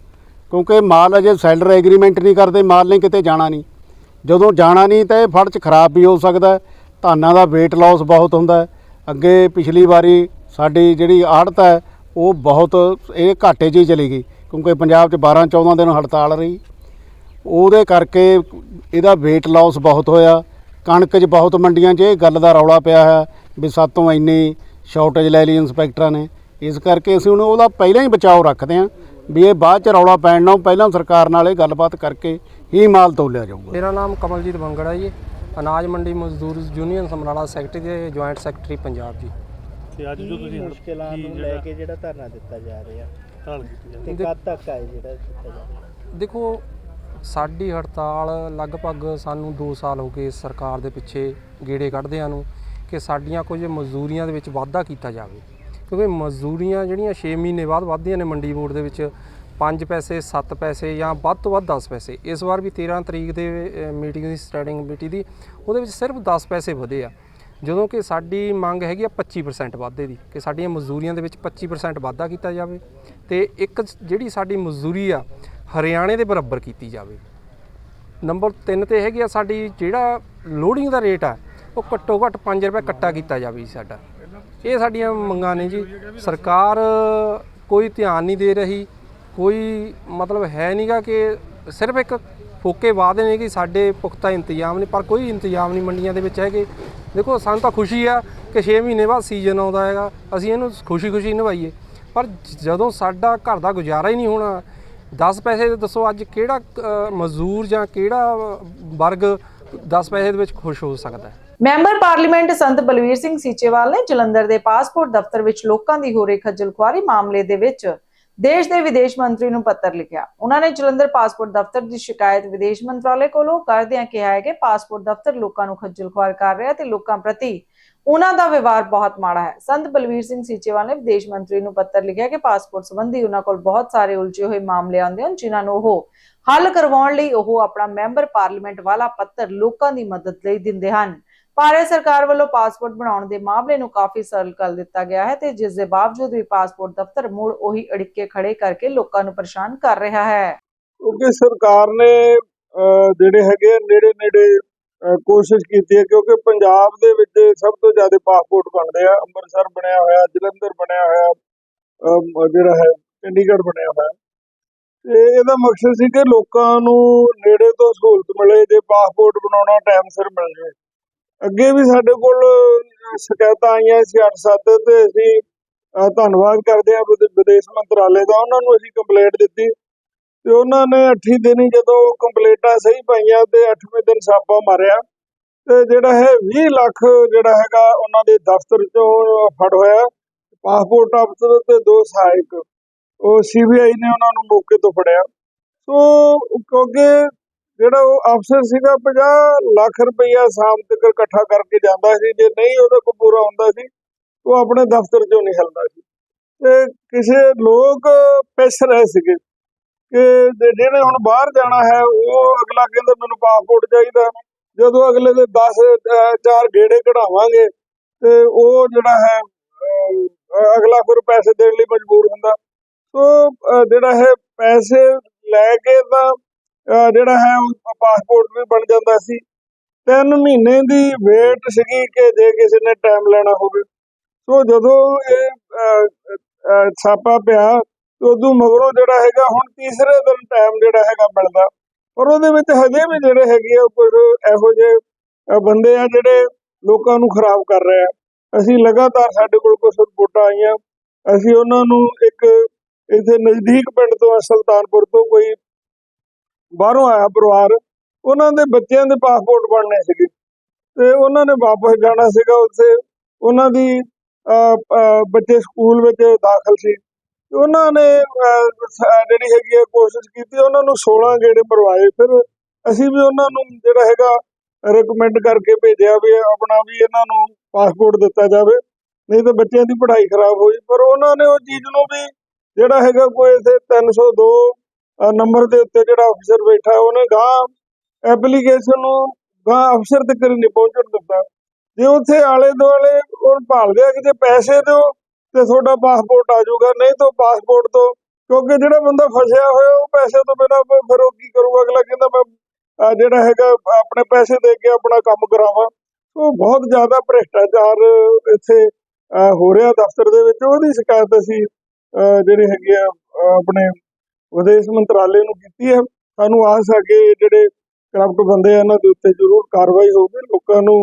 ਕਿਉਂਕਿ ਮਾਲ ਅਜੇ ਸੈਲਰ ਐਗਰੀਮੈਂਟ ਨਹੀਂ ਕਰਦੇ, ਮਾਲ ਨੇ ਕਿਤੇ ਜਾਣਾ ਨਹੀਂ। ਜਦੋਂ ਜਾਣਾ ਨਹੀਂ ਤਾਂ ਇਹ ਫੜ 'ਚ ਖਰਾਬ ਵੀ ਹੋ ਸਕਦਾ ਧਾਨਾਂ ਦਾ weight loss ਬਹੁਤ ਹੁੰਦਾ ਅੱਗੇ ਪਿਛਲੀ ਵਾਰੀ ਸਾਡੀ ਜਿਹੜੀ ਆੜਤ ਹੈ, ਉਹ ਬਹੁਤ, ਇਹ ਘਾਟੇ 'ਚ ਹੀ ਚਲੀ ਗਈ। ਕਿਉਂਕਿ ਪੰਜਾਬ 'ਚ 12 14 ਦਿਨ ਹੜਤਾਲ ਰਹੀ। ਉਹਦੇ ਕਰਕੇ ਇਹਦਾ weight loss ਬਹੁਤ ਹੋਇਆ। ਕਣਕ 'ਚ ਬਹੁਤ ਮੰਡੀਆਂ 'ਚ ਇਹ ਗੱਲ ਦਾ ਰੌਲਾ ਪਿਆ ਹੈ ਵੀ ਸਾਤੋਂ ਇੰਨੀ ਸ਼ਾਰਟੇਜ ਲੈ ਲਈ ਇੰਸਪੈਕਟਰਾਂ ਨੇ। ਇਸ ਕਰਕੇ ਅਸੀਂ ਹੁਣ ਉਹਦਾ ਪਹਿਲਾਂ ਹੀ ਬਚਾਓ ਰੱਖਦੇ ਹਾਂ ਵੀ ਇਹ ਬਾਅਦ 'ਚ ਰੌਲਾ ਪੈਣ ਨਾਲ ਪਹਿਲਾਂ ਸਰਕਾਰ ਨਾਲ ਇਹ ਗੱਲਬਾਤ ਕਰਕੇ ਹੀ ਮਾਲ ਤੋਲਿਆ ਜਾਊਗਾ। ਮੇਰਾ ਨਾਮ ਕਮਲਜੀਤ ਬੰਗੜ ਹੈ ਜੀ। ਅਨਾਜ ਮੰਡੀ ਮਜ਼ਦੂਰ ਯੂਨੀਅਨ ਸਮਰਾਲਾ ਸੈਕਟਰੀ ਦੇ ਜੁਆਇੰਟ ਸੈਕਟਰੀ ਪੰਜਾਬ ਜੀ। ਤੇ ਅੱਜ ਜੋ ਤੁਸੀਂ ਮੁਸ਼ਕਿਲਾਂ ਨੂੰ ਲੈ ਕੇ ਜਿਹੜਾ ਧਰਨਾ ਦਿੱਤਾ ਜਾ ਰਿਹਾ। ਤੇ ਕਦ ਤੱਕ ਆਏ ਜਿਹੜਾ ਦਿੱਤਾ ਜਾ ਰਿਹਾ? ਦੇਖੋ ਸਾਡੀ ਹੜਤਾਲ ਲਗਭਗ ਸਾਨੂੰ 2 ਸਾਲ ਹੋ ਗਏ ਸਰਕਾਰ ਦੇ ਪਿੱਛੇ ਗੇੜੇ ਕੱਢਦਿਆਂ ਨੂੰ ਕਿ ਸਾਡੀਆਂ ਕੁਝ ਮਜ਼ਦੂਰੀਆਂ ਦੇ ਵਿੱਚ ਵਾਧਾ ਕੀਤਾ ਜਾਵੇ। ਕਿਉਂਕਿ ਮਜ਼ਦੂਰੀਆਂ ਜਿਹੜੀਆਂ 6 ਮਹੀਨੇ ਬਾਅਦ ਵੱਧਦੀਆਂ ਨੇ ਮੰਡੀ ਬੋਰਡ ਦੇ ਵਿੱਚ 5 ਪੈਸੇ 7 ਪੈਸੇ ਜਾਂ ਵੱਧ ਤੋਂ ਵੱਧ 10 ਪੈਸੇ। ਇਸ ਵਾਰ ਵੀ 13 ਤਰੀਕ ਦੇ ਮੀਟਿੰਗ ਦੀ ਸਟੈਂਡਿੰਗ ਕਮੇਟੀ ਦੀ, ਉਹਦੇ ਵਿੱਚ ਸਿਰਫ 10 ਪੈਸੇ ਵਧੇ ਆ। ਜਦੋਂ ਕਿ ਸਾਡੀ ਮੰਗ ਹੈਗੀ ਆ 25% ਵਾਧੇ ਦੀ, ਕਿ ਸਾਡੀਆਂ ਮਜ਼ਦੂਰੀਆਂ ਦੇ ਵਿੱਚ 25% ਵਾਧਾ ਕੀਤਾ ਜਾਵੇ। ਤੇ ਇੱਕ ਜਿਹੜੀ ਸਾਡੀ ਮਜ਼ਦੂਰੀ ਆ ਹਰਿਆਣੇ ਦੇ ਬਰਾਬਰ ਕੀਤੀ ਜਾਵੇ। ਨੰਬਰ 3 ਤੇ ਹੈਗੀ ਆ ਸਾਡੀ ਜਿਹੜਾ ਲੋਡਿੰਗ ਦਾ ਰੇਟ ਆ, ਉਹ ਘੱਟੋ ਘੱਟ 5 ਰੁਪਏ ਕੱਟਾ ਕੀਤਾ ਜਾਵੇ ਜੀ ਸਾਡਾ। ਇਹ ਸਾਡੀਆਂ ਮੰਗਾਂ ਨੇ ਜੀ। ਸਰਕਾਰ ਕੋਈ ਧਿਆਨ ਨਹੀਂ ਦੇ ਰਹੀ। ਕੋਈ ਮਤਲਬ ਹੈ ਨਹੀਂਗਾ ਕਿ ਸਿਰਫ ਇੱਕ ਫੋਕੇ ਵਾਅਦੇ ਨੇ ਕਿ ਸਾਡੇ ਪੁਖਤਾ ਇੰਤਜ਼ਾਮ ਨੇ, ਪਰ ਕੋਈ ਇੰਤਜ਼ਾਮ ਨਹੀਂ ਮੰਡੀਆਂ ਦੇ ਵਿੱਚ ਹੈਗੇ। ਦੇਖੋ, ਸਾਨੂੰ ਤਾਂ ਖੁਸ਼ੀ ਆ ਕਿ 6 ਮਹੀਨੇ ਬਾਅਦ ਸੀਜ਼ਨ ਆਉਂਦਾ ਹੈਗਾ। ਅਸੀਂ ਇਹਨੂੰ ਖੁਸ਼ੀ-ਖੁਸ਼ੀ ਨਿਭਾਈਏ। ਪਰ ਜਦੋਂ ਸਾਡਾ ਘਰ ਦਾ ਗੁਜ਼ਾਰਾ ਹੀ ਨਹੀਂ ਹੋਣਾ 10 ਪੈਸੇ ਦੇ ਦੱਸੋ ਅੱਜ ਕਿਹੜਾ ਅ, ਮਜ਼ਦੂਰ ਜਾਂ ਕਿਹੜਾ ਵਰਗ 10 ਪੈਸੇ ਦੇ ਵਿੱਚ ਖੁਸ਼ ਹੋ ਸਕਦਾ ਹੈ? ਮੈਂਬਰ ਪਾਰਲੀਮੈਂਟ ਸੰਤ ਬਲਵੀਰ ਸਿੰਘ ਸੀਚੇਵਾਲ ਨੇ ਜਲੰਧਰ ਦੇ ਪਾਸਪੋਰਟ ਦਫ਼ਤਰ ਵਿੱਚ ਲੋਕਾਂ ਦੀ ਹੋ ਰਹੀ ਖੱਜਲ ਖੁਆਰੀ ਮਾਮਲੇ ਦੇ ਵਿੱਚ ਦੇਸ਼ ਦੇ ਵਿਦੇਸ਼ ਮੰਤਰੀ ਨੂੰ ਪੱਤਰ ਲਿਖਿਆ। ਉਹਨਾਂ ਨੇ ਜਲੰਧਰ ਪਾਸਪੋਰਟ ਦਫ਼ਤਰ ਦੀ ਸ਼ਿਕਾਇਤ ਵਿਦੇਸ਼ ਮੰਤਰਾਲੇ ਕੋਲੋਂ ਕਰਦਿਆਂ ਕਿਹਾ ਹੈ ਕਿ ਪਾਸਪੋਰਟ ਦਫ਼ਤਰ ਲੋਕਾਂ ਨੂੰ ਖੱਜਲ ਖੁਆਰ ਕਰ ਰਿਹਾ ਤੇ ਲੋਕਾਂ ਪ੍ਰਤੀ ਉਹਨਾਂ ਦਾ ਵਿਵਹਾਰ ਬਹੁਤ ਮਾੜਾ ਹੈ। ਸੰਤ ਬਲਵੀਰ ਸਿੰਘ ਸੀਚੇਵਾਲ ਨੇ ਵਿਦੇਸ਼ ਮੰਤਰੀ ਨੂੰ ਪੱਤਰ ਲਿਖਿਆ ਕਿ ਪਾਸਪੋਰਟ ਸੰਬੰਧੀ ਉਹਨਾਂ ਕੋਲ ਬਹੁਤ ਸਾਰੇ ਉਲਝੇ ਹੋਏ ਮਾਮਲੇ ਆਉਂਦੇ ਹਨ, ਜਿਨ੍ਹਾਂ ਨੂੰ ਉਹ ਹੱਲ ਕਰਵਾਉਣ ਲਈ ਉਹ ਆਪਣਾ ਮੈਂਬਰ ਪਾਰਲੀਮੈਂਟ ਵਾਲਾ ਪੱਤਰ ਲੋਕਾਂ ਦੀ ਮਦਦ ਲਈ ਦਿੰਦੇ ਹਨ। ਭਾਰਤ ਸਰਕਾਰ ਵੱਲੋਂ ਪਾਸਪੋਰਟ ਬਣਾਉਣ ਦੇ ਮਾਮਲੇ ਨੂੰ ਕਾਫੀ ਸਰਲ ਕਰ ਦਿੱਤਾ ਗਿਆ ਹੈ ਤੇ ਜਿਸ ਦੇ ਬਾਵਜੂਦ ਵੀ ਪਾਸਪੋਰਟ ਦਫ਼ਤਰ ਮੁੜ ਉਹੀ ਅੜਿੱਕੇ ਖੜੇ ਕਰਕੇ ਲੋਕਾਂ ਨੂੰ ਪਰੇਸ਼ਾਨ ਕਰ ਰਿਹਾ ਹੈ। ਕਿਉਂਕਿ ਸਰਕਾਰ ਨੇ ਜਿਹੜੇ ਹੈਗੇ ਨੇੜੇ ਨੇੜੇ ਕੋਸ਼ਿਸ਼ ਕੀਤੀ ਹੈ ਕਿਉਂਕਿ ਪੰਜਾਬ ਦੇ ਵਿੱਚ ਸਭ ਤੋਂ ਜ਼ਿਆਦਾ ਪਾਸਪੋਰਟ ਬਣਦੇ ਆ। ਅੰਮ੍ਰਿਤਸਰ ਬਣਿਆ ਹੋਇਆ, ਜਲੰਧਰ ਬਣਿਆ ਹੋਇਆ ਜਿਹੜਾ ਹੈ, ਚੰਡੀਗੜ੍ਹ ਬਣਿਆ ਹੋਇਆ। ਤੇ ਇਹਦਾ ਮਕਸਦ ਸੀ ਕਿ ਲੋਕਾਂ ਨੂੰ ਨੇੜੇ ਤੋਂ ਸਹੂਲਤ ਮਿਲੇ ਜੇ ਪਾਸਪੋਰਟ ਬਣਾਉਣਾ ਟਾਈਮ ਸਿਰ ਮਿਲ ਜਾਵੇ। ਅੱਗੇ ਵੀ ਸਾਡੇ ਕੋਲ ਸ਼ਿਕਾਇਤਾਂ ਆਈਆਂ ਸੀ 8-7 ਤੇ ਅਸੀਂ ਧੰਨਵਾਦ ਕਰਦੇ ਹਾਂ ਵਿਦੇ- ਵਿਦੇਸ਼ ਮੰਤਰਾਲੇ ਦਾ। ਉਹਨਾਂ ਨੂੰ ਅਸੀਂ ਕੰਪਲੇਂਟ ਦਿੱਤੀ। ਤੇ ਉਹਨਾਂ ਨੇ 8 ਦਿਨ ਜਦੋਂ ਕੰਪਲੇਂਟਾਂ ਸਹੀ ਪਾਈਆਂ ਤੇ 8ਵੇਂ ਦਿਨ ਛਾਪਾ ਮਾਰਿਆ। ਤੇ ਜਿਹੜਾ ਹੈ 20 ਲੱਖ ਜਿਹੜਾ ਹੈਗਾ ਉਹਨਾਂ ਦੇ ਦਫ਼ਤਰ ਚੋਂ ਫੜ ਹੋਇਆ, ਪਾਸਪੋਰਟ ਅਫਸਰ ਤੇ ਦੋ ਸਹਾਇਕ। ਉਹ ਸੀਬੀਆਈ ਨੇ ਉਹਨਾਂ ਨੂੰ ਮੌਕੇ ਤੋਂ ਫੜਿਆ। ਸੋ ਕਿਉਂਕਿ ਜਿਹੜਾ ਉਹ ਅਫਸਰ ਸੀਗਾ 50 ਲੱਖ ਰੁਪਈਆ ਸ਼ਾਮ ਤੱਕ ਇਕੱਠਾ ਕਰਕੇ ਜਾਂਦਾ ਸੀ। ਜੇ ਨਹੀਂ ਉਹਦੇ ਕੋਲ ਪੂਰਾ ਹੁੰਦਾ ਸੀ, ਉਹ ਆਪਣੇ ਦਫ਼ਤਰ ਚੋਂ ਨਹੀਂ ਹਲਦਾ ਸੀ। ਤੇ ਕਿਸੇ ਲੋਕ ਪਿਸ ਰਹੇ ਸੀਗੇ। ਕਿ ਜੇ- ਜਿਹਨੇ ਹੁਣ ਬਾਹਰ ਜਾਣਾ ਹੈ, ਉਹ ਅਗਲਾ ਕਹਿੰਦਾ ਮੈਨੂੰ ਪਾਸਪੋਰਟ ਚਾਹੀਦਾ ਜਦੋਂ ਅਗਲੇ ਦੇ 10 ਚਾਰ ਗੇੜੇ ਕਢਾਵਾਂਗੇ, ਤੇ ਉਹ ਜਿਹੜਾ ਹੈ ਅਗਲਾ ਫਿਰ ਪੈਸੇ ਦੇਣ ਲਈ ਮਜਬੂਰ ਹੁੰਦਾ। ਸੋ ਜਿਹੜਾ ਹੈ, ਪੈਸੇ ਲੈ ਕੇ ਤਾਂ ਜਿਹੜਾ ਹੈ ਪਾਸਪੋਰਟ ਵੀ ਬਣ ਜਾਂਦਾ ਸੀ। ਤਿੰਨ ਮਹੀਨੇ ਦੀ ਵੇਟ ਸੀਗੀ ਕਿ ਜੇ ਕਿਸੇ ਨੇ ਟਾਈਮ ਲੈਣਾ ਹੋਵੇ। ਸੋ ਜਦੋਂ ਇਹ ਛਾਪਾ ਪਿਆ ਤੇ ਉਦੋਂ ਮਗਰੋਂ ਜਿਹੜਾ ਹੈਗਾ ਹੁਣ ਤੀਸਰੇ ਦਿਨ ਟਾਈਮ ਜਿਹੜਾ ਹੈਗਾ ਮਿਲਦਾ ਪਰ ਉਹਦੇ ਵਿੱਚ ਹਜੇ ਵੀ ਜਿਹੜੇ ਹੈਗੇ ਆ ਕੁਝ ਇਹੋ ਜਿਹੇ ਬੰਦੇ ਆ ਜਿਹੜੇ ਲੋਕਾਂ ਨੂੰ ਖਰਾਬ ਕਰ ਰਹੇ ਆ। ਅਸੀਂ ਲਗਾਤਾਰ ਸਾਡੇ ਕੋਲ ਕੁਝ ਰਿਪੋਰਟਾਂ ਆਈਆਂ। ਅਸੀਂ ਉਹਨਾਂ ਨੂੰ ਇੱਕ ਇੱਥੇ ਨਜ਼ਦੀਕ ਪਿੰਡ ਤੋਂ ਸੁਲਤਾਨਪੁਰ ਤੋਂ ਕੋਈ ਬਾਹਰੋਂ ਆਇਆ ਪਰਿਵਾਰ ਉਹਨਾਂ ਦੇ ਬੱਚਿਆਂ ਦੇ ਪਾਸਪੋਰਟ ਬਣਨੇ ਸੀਗੇ। ਤੇ ਉਹਨਾਂ ਨੇ ਵਾਪਸ ਜਾਣਾ ਸੀਗਾ ਉੱਥੇ। ਉਹਨਾਂ ਦੀ ਅਹ, ਬੱਚੇ ਸਕੂਲ ਵਿੱਚ ਦਾਖਲ ਸੀ। ਤੇ ਉਹਨਾਂ ਨੇ ਅਹ, ਜਿਹੜੀ ਹੈਗੀ ਹੈ ਕੋਸ਼ਿਸ਼ ਕੀਤੀ ਉਹਨਾਂ ਨੂੰ 16 ਗੇੜੇ ਮਰਵਾਏ। ਫਿਰ ਅਸੀਂ ਵੀ ਉਹਨਾਂ ਨੂੰ ਜਿਹੜਾ ਹੈਗਾ ਰეკਮੈਂਡ ਕਰਕੇ ਭੇਜਿਆ ਵੀ ਆਪਣਾ ਵੀ ਇਹਨਾਂ ਨੂੰ ਪਾਸਪੋਰਟ ਦਿੱਤਾ ਜਾਵੇ। ਨਹੀਂ ਤਾਂ ਬੱਚਿਆਂ ਦੀ ਪੜ੍ਹਾਈ ਖਰਾਬ ਹੋਈ ਪਰ ਉਹਨਾਂ ਨੇ ਉਹ ਚੀਜ਼ ਨੂੰ ਵੀ ਜਿਹੜਾ ਹੈਗਾ ਕੋਈ ਇਥੇ 302 ਅਹ, ਨੰਬਰ ਦੇ ਉੱਤੇ ਜਿਹੜਾ ਅਫਸਰ ਬੈਠਾ ਉਹਨੇ ਗਾਂ ਐਪਲੀਕੇਸ਼ਨ ਨੂੰ ਗਾਂ ਅਫਸਰ ਤੱਕ ਨਹੀਂ ਪਹੁੰਚਣ ਦਿੱਤਾ। ਜੇ ਉੱਥੇ ਆਲੇ ਦੁਆਲੇ ਉਹ ਭਾਲਦੇ ਆ ਕਿ ਜੇ ਪੈਸੇ ਦਿਓ ਤੇ ਤੁਹਾਡਾ ਪਾਸਪੋਰਟ ਆ ਜਾਊਗਾ। ਨਹੀਂ ਤਾਂ ਪਾਸਪੋਰਟ ਤੋਂ, ਕਿਉਂਕਿ ਜਿਹੜਾ ਬੰਦਾ ਫਸਿਆ ਹੋਇਆ, ਉਹ ਪੈਸੇ ਤੋਂ ਬਿਨਾਂ ਫਿਰ ਉਹ ਕੀ ਕਰੂਗਾ? ਅਗਲਾ ਕਹਿੰਦਾ, ਮੈਂ ਜਿਹੜਾ ਹੈਗਾ, ਆਪਣੇ ਪੈਸੇ ਦੇ ਕੇ ਆਪਣਾ ਕੰਮ ਕਰਾਵਾਂ। ਸੋ ਬਹੁਤ ਜ਼ਿਆਦਾ ਭ੍ਰਿਸ਼ਟਾਚਾਰ ਇੱਥੇ ਹੋ ਰਿਹਾ ਦਫ਼ਤਰ ਦੇ ਵਿੱਚ। ਉਹਦੀ ਸ਼ਿਕਾਇਤ ਅਸੀਂ, ਅਹ ਜਿਹੜੇ ਹੈਗੇ ਆ ਆਪਣੇ ਵਿਦੇਸ਼ ਮੰਤਰਾਲੇ ਨੂੰ ਕੀਤੀ ਹੈ। ਸਾਨੂੰ ਆਸ ਹੈ ਕਿ ਜਿਹੜੇ ਕਰਪਟ ਬੰਦੇ ਆ ਇਹਨਾਂ ਦੇ ਉੱਤੇ ਜ਼ਰੂਰ ਕਾਰਵਾਈ ਹੋਵੇ ਲੋਕਾਂ ਨੂੰ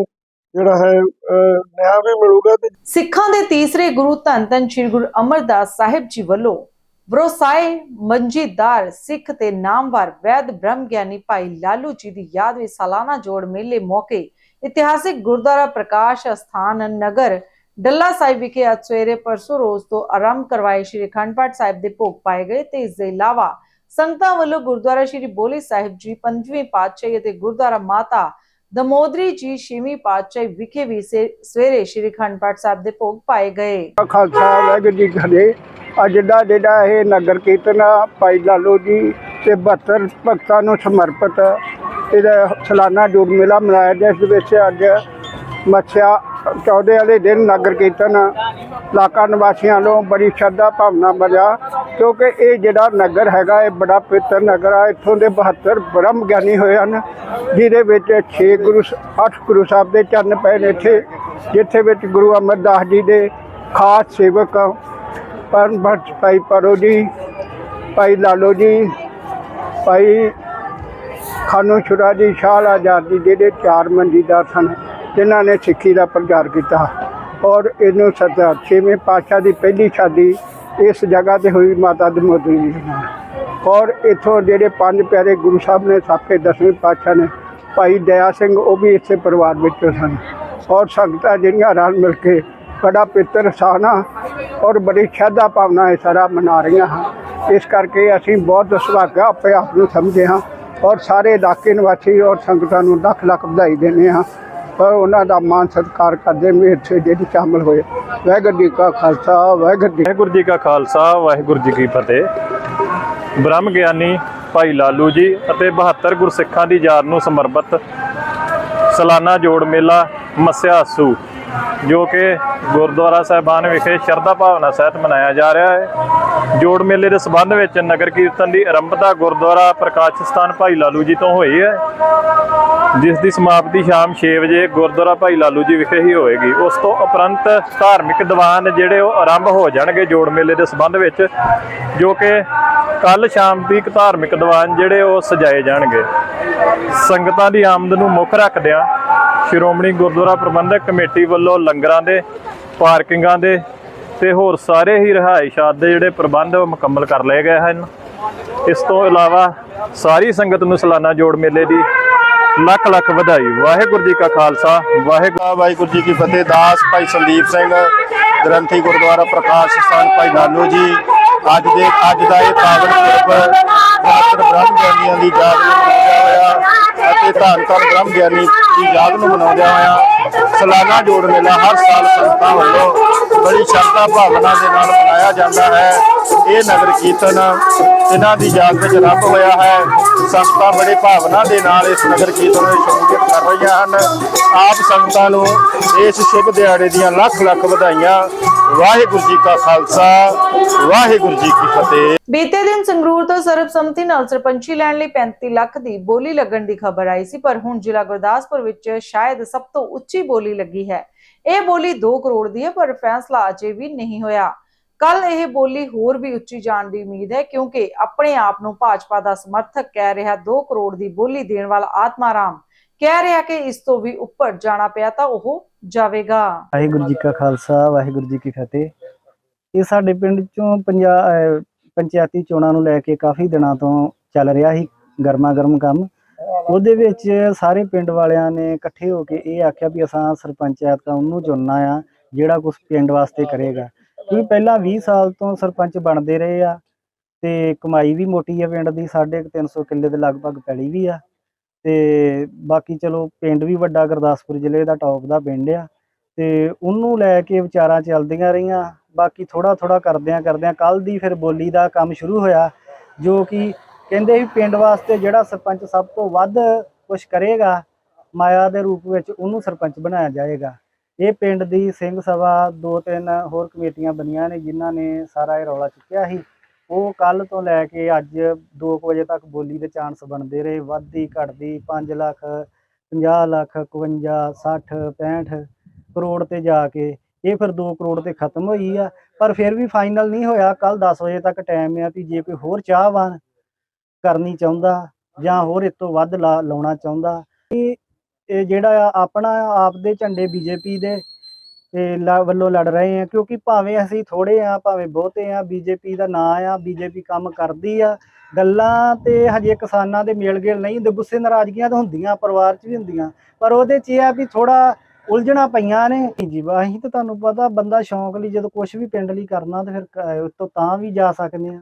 ਜਿਹੜਾ ਹੈ ਨਿਆਂ ਵੀ ਮਿਲੂਗਾ ਤੇ ਸਿੱਖਾਂ ਦੇ ਤੀਸਰੇ ਗੁਰੂ ਧੰਨ ਧੰਨ ਸ੍ਰੀ ਗੁਰੂ ਅਮਰਦਾਸ ਸਾਹਿਬ ਜੀ ਵੱਲੋਂ ਵਰੋਸਾਏ ਮੰਜੀਦਾਰ ਸਿੱਖ ਤੇ ਨਾਮਵਰ ਵੈਦ ਬ੍ਰਹਮ ਗਿਆਨੀ ਭਾਈ ਲਾਲੂ ਜੀ ਦੀ ਯਾਦ ਵਿੱਚ ਸਾਲਾਨਾ ਜੋੜ ਮੇਲੇ ਮੌਕੇ ਇਤਿਹਾਸਿਕ ਗੁਰਦੁਆਰਾ ਪ੍ਰਕਾਸ਼ ਅਸਥਾਨ ਨਗਰ ਡੱਲਾ ਸਾਹਿਬ ਵਿਖੇ ਅੱਜ ਸਵੇਰੇ ਪਰਸੋਂ ਰੋਜ਼ ਤੋਂ ਆਰੰਭ ਕਰਵਾਏ ਸ਼੍ਰੀ ਅਖੰਡ ਪਾਠ ਸਾਹਿਬ ਦੇ ਭੋਗ ਪਾਏ ਗਏ ਤੇ ਇਸ ਦੇ ਇਲਾਵਾ ਸੰਗਤਾਂ ਵੱਲੋਂ ਗੁਰਦੁਆਰਾ ਸ਼੍ਰੀ ਬੋਲੀ ਸਾਹਿਬ ਜੀ ਪੰਜਵੇਂ ਪਾਤਸ਼ਾਹੀ ਅਤੇ ਗੁਰਦੁਆਰਾ ਮਾਤਾ ਦਮੋਦਰੀ ਜੀ ਛੇਵੀਂ ਪਾਤਸ਼ਾਹੀ ਵਿਖੇ ਵੀ ਸਵੇਰੇ ਸ਼੍ਰੀ ਅਖੰਡ ਪਾਠ ਸਾਹਿਬ ਦੇ ਭੋਗ ਪਾਏ ਗਏ। ਖਾਲਸਾ ਵਾਹਿਗੁਰੂ ਜੀ ਕੀ ਫਤਿਹ। ਅੱਜ ਦਾ ਜਿਹੜਾ ਇਹ ਨਗਰ ਕੀਰਤਨ ਆ, ਭਾਈ ਲਾਲੋ ਜੀ ਤੇ 72 ਭਗਤਾਂ ਨੂੰ ਸਮਰਪਿਤ। ਇਹਦਾ ਸਾਲਾਨਾ ਜੋੜ ਮੇਲਾ ਮਨਾਇਆ ਗਿਆ ਇਸ ਵਿੱਚ ਅੱਜ ਮੱਛਿਆ ਚੌਦੇ ਵਾਲੇ ਦਿਨ ਨਗਰ ਕੀਰਤਨ ਇਲਾਕਾ ਨਿਵਾਸੀਆਂ ਨੂੰ ਬੜੀ ਸ਼ਰਧਾ ਭਾਵਨਾ ਮਰਿਆ ਕਿਉਂਕਿ ਇਹ ਜਿਹੜਾ ਨਗਰ ਹੈਗਾ, ਇਹ ਬੜਾ ਪਵਿੱਤਰ ਨਗਰ ਆ, ਇੱਥੋਂ ਦੇ 72 ਬ੍ਰਹਮ ਗਿਆਨੀ ਹੋਏ ਹਨ, ਜਿਹਦੇ ਵਿੱਚ 6 ਗੁਰੂ 8 ਗੁਰੂ ਸਾਹਿਬ ਦੇ ਚਰਨ ਪਏ ਨੇ ਇੱਥੇ, ਜਿੱਥੇ ਵਿੱਚ ਗੁਰੂ ਅਮਰਦਾਸ ਜੀ ਦੇ ਖਾਸ ਸੇਵਕ ਪਰਮ ਭਗਤ ਭਾਈ ਪਰੋ ਜੀ, ਭਾਈ ਲਾਲੋ ਜੀ, ਭਾਈ ਖਾਨੂ ਛੁਰਾ ਜੀ, ਸ਼ਾਹ ਆਜ਼ਾਦ ਜੀ, ਜਿਹੜੇ ਚਾਰ ਮੰਜੀਦਾਰ ਸਨ। ਜਿਨ੍ਹਾਂ ਨੇ ਸਿੱਖੀ ਦਾ ਪ੍ਰਚਾਰ ਕੀਤਾ ਔਰ ਇਹਨੂੰ ਸਦਾ ਛੇਵੇਂ ਪਾਤਸ਼ਾਹ ਦੀ ਪਹਿਲੀ ਸ਼ਾਦੀ ਇਸ ਜਗ੍ਹਾ ਤੇ ਹੋਈ ਮਾਤਾ ਦੀ ਮੋਦੀ ਜੀ ਨਾਲ ਔਰ ਇਥੋਂ ਜਿਹੜੇ ਪੰਜ ਪਿਆਰੇ ਗੁਰੂ ਸਾਹਿਬ ਨੇ ਸਾਕੇ ਦਸਵੇਂ ਪਾਤਸ਼ਾਹ ਨੇ, ਭਾਈ ਦਇਆ ਸਿੰਘ ਉਹ ਵੀ ਇਸੇ ਪਰਿਵਾਰ ਵਿੱਚੋਂ ਸਨ। ਔਰ ਸੰਗਤਾਂ ਜਿਹੜੀਆਂ ਰਲ ਮਿਲ ਕੇ ਬੜਾ ਪਿੱਤਰ ਸਾਨਾ ਔਰ ਬੜੀ ਸ਼ਰਧਾ ਭਾਵਨਾ ਇਹ ਸਾਰਾ ਮਨਾ ਰਹੀਆਂ ਹਨ। ਇਸ ਕਰਕੇ ਅਸੀਂ ਬਹੁਤ ਸੁਭਾਗਾ ਆਪਣੇ ਆਪ ਨੂੰ ਸਮਝਦੇ ਹਾਂ ਔਰ ਸਾਰੇ ਇਲਾਕੇ ਨਿਵਾਸੀ ਔਰ ਸੰਗਤਾਂ ਨੂੰ ਲੱਖ ਲੱਖ ਵਧਾਈ ਦਿੰਦੇ ਹਾਂ। ਔਰ ਉਹਨਾਂ ਦਾ ਮਾਨ ਸਤਿਕਾਰ ਕਰਦੇ ਮੇਰ ਸੇ ਜਿਹੜੀ ਸ਼ਾਮਲ ਹੋਏ। ਵਾਹਿਗੁਰੂ ਜੀ ਕਾ ਖਾਲਸਾ, ਵਾਹਿਗੁਰੂ ਜੀ ਵਾਹਿਗੁਰੂ ਜੀ ਕਾ ਖਾਲਸਾ, ਵਾਹਿਗੁਰੂ ਜੀ ਕੀ ਫਤਿਹ। ਬ੍ਰਹਮ ਗਿਆਨੀ ਭਾਈ ਲਾਲੂ ਜੀ ਅਤੇ 72 ਗੁਰਸਿੱਖਾਂ ਦੀ ਯਾਦ ਨੂੰ ਸਮਰਪਿਤ ਸਾਲਾਨਾ ਜੋੜ ਮੇਲਾ ਮੱਸਿਆ ਜੋ ਕਿ ਗੁਰਦੁਆਰਾ ਸਾਹਿਬਾਨ ਵਿਖੇ ਸ਼ਰਧਾ ਭਾਵਨਾ ਸਹਿਤ ਮਨਾਇਆ ਜਾ ਰਿਹਾ ਹੈ। ਜੋੜ ਮੇਲੇ ਦੇ ਸਬੰਧ ਵਿੱਚ ਨਗਰ ਕੀਰਤਨ ਦੀ ਆਰੰਭਤਾ ਗੁਰਦੁਆਰਾ ਪ੍ਰਕਾਸ਼ ਸਥਾਨ ਭਾਈ ਲਾਲੂ ਜੀ ਤੋਂ ਹੋਈ ਹੈ। ਜਿਸ ਦੀ ਸਮਾਪਤੀ ਸ਼ਾਮ 6 ਵਜੇ ਗੁਰਦੁਆਰਾ ਭਾਈ ਲਾਲੂ ਜੀ ਵਿਖੇ ਹੀ ਹੋਏਗੀ। ਉਸ ਤੋਂ ਉਪਰੰਤ ਧਾਰਮਿਕ ਦੀਵਾਨ ਜਿਹੜੇ ਉਹ ਆਰੰਭ ਹੋ ਜਾਣਗੇ ਜੋੜ ਮੇਲੇ ਦੇ ਸਬੰਧ ਵਿੱਚ, ਜੋ ਕਿ ਕੱਲ ਸ਼ਾਮ ਤੀਕ ਧਾਰਮਿਕ ਦੀਵਾਨ ਜਿਹੜੇ ਉਹ ਸਜਾਏ ਜਾਣਗੇ। ਸੰਗਤਾਂ ਦੀ ਆਮਦ ਨੂੰ ਮੁੱਖ ਰੱਖਦਿਆਂ ਸ਼੍ਰੋਮਣੀ ਗੁਰਦੁਆਰਾ ਪ੍ਰਬੰਧਕ ਕਮੇਟੀ ਵੱਲੋਂ ਲੰਗਰਾਂ ਦੇ, ਪਾਰਕਿੰਗਾਂ ਦੇ ਤੇ ਹੋਰ ਸਾਰੇ ਹੀ ਰਿਹਾਇਸ਼ਾਤ ਦੇ ਜਿਹੜੇ ਪ੍ਰਬੰਧ ਉਹ ਮੁਕੰਮਲ ਕਰ ਲਏ ਗਏ ਹਨ। ਇਸ ਤੋਂ ਇਲਾਵਾ ਸਾਰੀ ਸੰਗਤ ਨੂੰ ਸਾਲਾਨਾ ਜੋੜ ਮੇਲੇ ਦੀ ਲੱਖ ਲੱਖ ਵਧਾਈ। ਵਾਹਿਗੁਰੂ ਜੀ ਕਾ ਖਾਲਸਾ, ਵਾਹਿਗੁਰੂ ਵਾਹਿਗੁਰੂ ਜੀ ਕੀ ਫਤਿਹ। ਦਾਸ ਭਾਈ ਸੰਦੀਪ ਸਿੰਘ, ਗ੍ਰੰਥੀ ਗੁਰਦੁਆਰਾ ਪ੍ਰਕਾਸ਼ ਸਥਾਨ ਭਾਈ ਲਾਲੋ ਜੀ। ਅੱਜ ਦੇ, ਅੱਜ ਦਾ ਇਹ ਪਾਵਨ ਪੁਰਬ ਡਾਕਟਰ ਬ੍ਰਹਮ ਗਿਆਨੀਆਂ ਦੀ ਯਾਦ ਨੂੰ ਮਨਾਉਂਦਿਆਂ ਹੋਇਆ। ਅਤੇ ਧੰਨ ਧੰਨ ਬ੍ਰਹਮ ਗਿਆਨੀ ਦੀ ਯਾਦ ਨੂੰ ਮਨਾਉਂਦਿਆਂ ਹੋਇਆ ਸਾਲਾਨਾ ਜੋੜ ਮੇਲਾ ਹਰ ਸਾਲ ਸੰਗਤਾਂ ਵੱਲੋਂ ਬੜੀ ਸ਼ਰਧਾ ਭਾਵਨਾ ਦੇ ਨਾਲ ਮਨਾਇਆ ਜਾਂਦਾ ਹੈ। ਇਹ ਨਗਰ ਕੀਰਤਨ ਇਹਨਾਂ ਦੀ ਯਾਦ ਵਿੱਚ ਆਰੰਭ ਹੋਇਆ ਹੈ। ਸੰਗਤਾਂ ਬੜੇ ਭਾਵਨਾ ਦੇ ਨਾਲ ਇਸ ਨਗਰ ਕੀਰਤਨ ਵਿੱਚ ਸ਼ਮੂਲੀਅਤ ਕਰ ਰਹੀਆਂ ਹਨ। ਆਪ ਸੰਗਤਾਂ ਨੂੰ ਇਸ ਸ਼ੁਭ ਦਿਹਾੜੇ ਦੀਆਂ ਲੱਖ ਲੱਖ ਵਧਾਈਆਂ। ਵਾਹਿਗੁਰੂ ਜੀ ਕਾ ਖਾਲਸਾ, ਵਾਹਿਗੁਰੂ ਜੀ ਕੀ ਫਤਿਹ। ਬੀਤੇ ਦਿਨ ਸੰਗਰੂਰ ਤੋਂ ਸਰਬਸੰਮਤੀ ਨਾਲ ਸਰਪੰਚੀ ਲੈਣ ਲਈ 35 ਲੱਖ ਦੀ ਬੋਲੀ ਲੱਗਣ ਦੀ ਖਬਰ ਆਈ ਸੀ, ਪਰ ਹੁਣ ਜ਼ਿਲ੍ਹਾ ਗੁਰਦਾਸਪੁਰ ਵਿੱਚ ਸ਼ਾਇਦ ਸਭ ਤੋਂ ਉੱਚੀ ਬੋਲੀ ਲੱਗੀ ਹੈ। ਇਹ ਬੋਲੀ 2 ਕਰੋੜ ਦੀ ਹੈ, ਪਰ ਫੈਸਲਾ ਅਜੇ ਵੀ ਨਹੀਂ ਹੋਇਆ। ਕੱਲ ਇਹ ਬੋਲੀ ਹੋਰ ਵੀ ਉੱਚੀ ਜਾਣ ਦੀ ਉਮੀਦ ਹੈ, ਕਿਉਂਕਿ ਆਪਣੇ ਆਪ ਨੂੰ ਭਾਜਪਾ ਦਾ ਸਮਰਥਕ ਕਹਿ ਰਿਹਾ 2 ਕਰੋੜ ਦੀ ਬੋਲੀ ਦੇਣ ਵਾਲਾ ਆਤਮਾਰਾਮ ਕਹਿ ਰਿਹਾ ਕਿ ਇਸ ਤੋਂ ਵੀ ਉੱਪਰ ਜਾਣਾ ਪਿਆ ਤਾਂ ਉਹ ਜਾਵੇਗਾ। ਵਾਹਿਗੁਰੂ ਜੀ ਕਾ ਖਾਲਸਾ, ਵਾਹਿਗੁਰੂ ਜੀ ਕੀ ਫਤਿਹ। ਇਹ ਸਾਡੇ ਪਿੰਡ ਚੋਂ ਪੰਜਾ- ਪੰਚਾਇਤੀ ਚੋਣਾਂ ਨੂੰ ਲੈ ਕੇ ਕਾਫੀ ਦਿਨਾਂ ਤੋਂ ਚੱਲ ਰਿਹਾ ਸੀ ਗਰਮਾ ਗਰਮ ਕੰਮ। ਉਹਦੇ ਵਿੱਚ ਸਾਰੇ ਪਿੰਡ ਵਾਲਿਆਂ ਨੇ ਇਕੱਠੇ ਹੋ ਕੇ ਇਹ ਆਖਿਆ ਵੀ ਅਸਾਂ ਸਰਪੰਚ ਐਤਕਾਂ ਉਹਨੂੰ ਚੁਣਨਾ ਆ, ਜਿਹੜਾ ਕੁਝ ਪਿੰਡ ਵਾਸਤੇ ਕਰੇਗਾ। ਕਿਉਂਕਿ ਪਹਿਲਾਂ 20 ਸਾਲ ਤੋਂ ਸਰਪੰਚ ਬਣਦੇ ਰਹੇ ਆ ਤੇ ਕਮਾਈ ਵੀ ਮੋਟੀ ਆ ਪਿੰਡ ਦੀ, ਸਾਢੇ ਕੁ ਤਿੰਨ ਸੌ ਕਿੱਲੇ ਦੇ ਲਗਭਗ ਪੈਲੀ ਵੀ ਆ। ਤੇ ਬਾਕੀ ਚਲੋ ਪਿੰਡ ਵੀ ਵੱਡਾ ਗੁਰਦਾਸਪੁਰ ਜ਼ਿਲ੍ਹੇ ਦਾ ਟੌਪ ਦਾ ਪਿੰਡ ਆ। ਤੇ ਉਹਨੂੰ ਲੈ ਕੇ ਵਿਚਾਰਾਂ ਚੱਲਦੀਆਂ ਰਹੀਆਂ। ਬਾਕੀ ਥੋੜਾ ਥੋੜਾ ਕਰਦਿਆਂ ਕਰਦਿਆਂ ਕੱਲ ਦੀ ਫਿਰ ਬੋਲੀ ਦਾ ਕੰਮ ਸ਼ੁਰੂ ਹੋਇਆ, ਜੋ ਕਿ ਕਹਿੰਦੇ ਵੀ ਪਿੰਡ ਵਾਸਤੇ ਜਿਹੜਾ ਸਰਪੰਚ ਸਭ ਤੋਂ ਵੱਧ ਕੁਝ ਕਰੇਗਾ, ਮਾਇਆ ਦੇ ਰੂਪ ਵਿੱਚ ਉਹਨੂੰ ਸਰਪੰਚ ਬਣਾਇਆ ਜਾਏਗਾ। ਇਹ ਪਿੰਡ ਦੀ ਸਿੰਘ ਸਭਾ ਦੋ ਤਿੰਨ ਹੋਰ ਕਮੇਟੀਆਂ ਬਣੀਆਂ ਨੇ ਜਿਨ੍ਹਾਂ ਨੇ ਸਾਰਾ ਇਹ ਰੌਲਾ ਚੁੱਕਿਆ ਸੀ। ਉਹ ਕੱਲ ਤੋਂ ਲੈ ਕੇ ਅੱਜ 2 ਵਜੇ ਤੱਕ ਬੋਲੀ ਦੇ ਚਾਂਸ ਬਣਦੇ ਰਹੇ। ਵੱਧਦੀ, ਘਟਦੀ 5 ਲੱਖ 50 ਲੱਖ 51 60 65 ਕਰੋੜ ਤੇ ਜਾ ਕੇ ਇਹ ਫਿਰ 2 ਕਰੋੜ ਤੇ ਖਤਮ ਹੋਈ ਆ। ਪਰ ਫਿਰ ਵੀ ਫਾਈਨਲ ਨਹੀਂ ਹੋਇਆ। ਕੱਲ 10 ਵਜੇ ਤੱਕ ਟਾਈਮ ਆ ਵੀ ਜੇ ਕੋਈ ਹੋਰ ਚਾਹਵਾਨ ਕਰਨੀ ਚਾਹੁੰਦਾ ਜਾਂ ਹੋਰ ਇਸ ਤੋਂ ਵੱਧ ਲਾ- ਲਾਉਣਾ ਚਾਹੁੰਦਾ, ਇਹ ਇਹ ਜਿਹੜਾ ਆ ਆਪਣਾ ਆਪ ਦੇ ਝੰਡੇ ਬੀਜੇਪੀ ਦੇ ਤੇ ਲ- ਵੱਲੋਂ ਲੜ ਰਹੇ ਆ, ਕਿਉਂਕਿ ਭਾਵੇਂ ਅਸੀਂ ਥੋੜੇ ਆ, ਭਾਵੇਂ ਬਹੁਤੇ ਆ, ਬੀਜੇਪੀ ਦਾ ਨਾਂ ਆ, ਬੀਜੇਪੀ ਕੰਮ ਕਰਦੀ ਆ, ਗੱਲਾਂ ਤੇ ਹਜੇ ਕਿਸਾਨਾਂ ਦੇ ਮੇਲ ਗੇਲ ਨਹੀਂ ਹੁੰਦੇ ਗੁੱਸੇ ਨਾਰਾਜ਼ਗੀਆਂ ਤਾਂ ਹੁੰਦੀਆਂ, ਪਰਿਵਾਰ 'ਚ ਵੀ ਹੁੰਦੀਆਂ, ਪਰ ਉਹਦੇ 'ਚ ਇਹ ਆ ਵੀ ਥੋੜਾ ਉਲਝਣਾ ਪਈਆਂ ਨੇ। ਜੀ ਵਾ ਅਸੀਂ ਤਾਂ ਤੁਹਾਨੂੰ ਪਤਾ ਬੰਦਾ ਸ਼ੌਂਕ ਲਈ ਜਦੋਂ ਕੁਝ ਵੀ ਪਿੰਡ ਲਈ ਕਰਨਾ, ਤੇ ਫਿਰ ਕ- ਤਾਂ ਵੀ ਜਾ ਸਕਦੇ ਆ।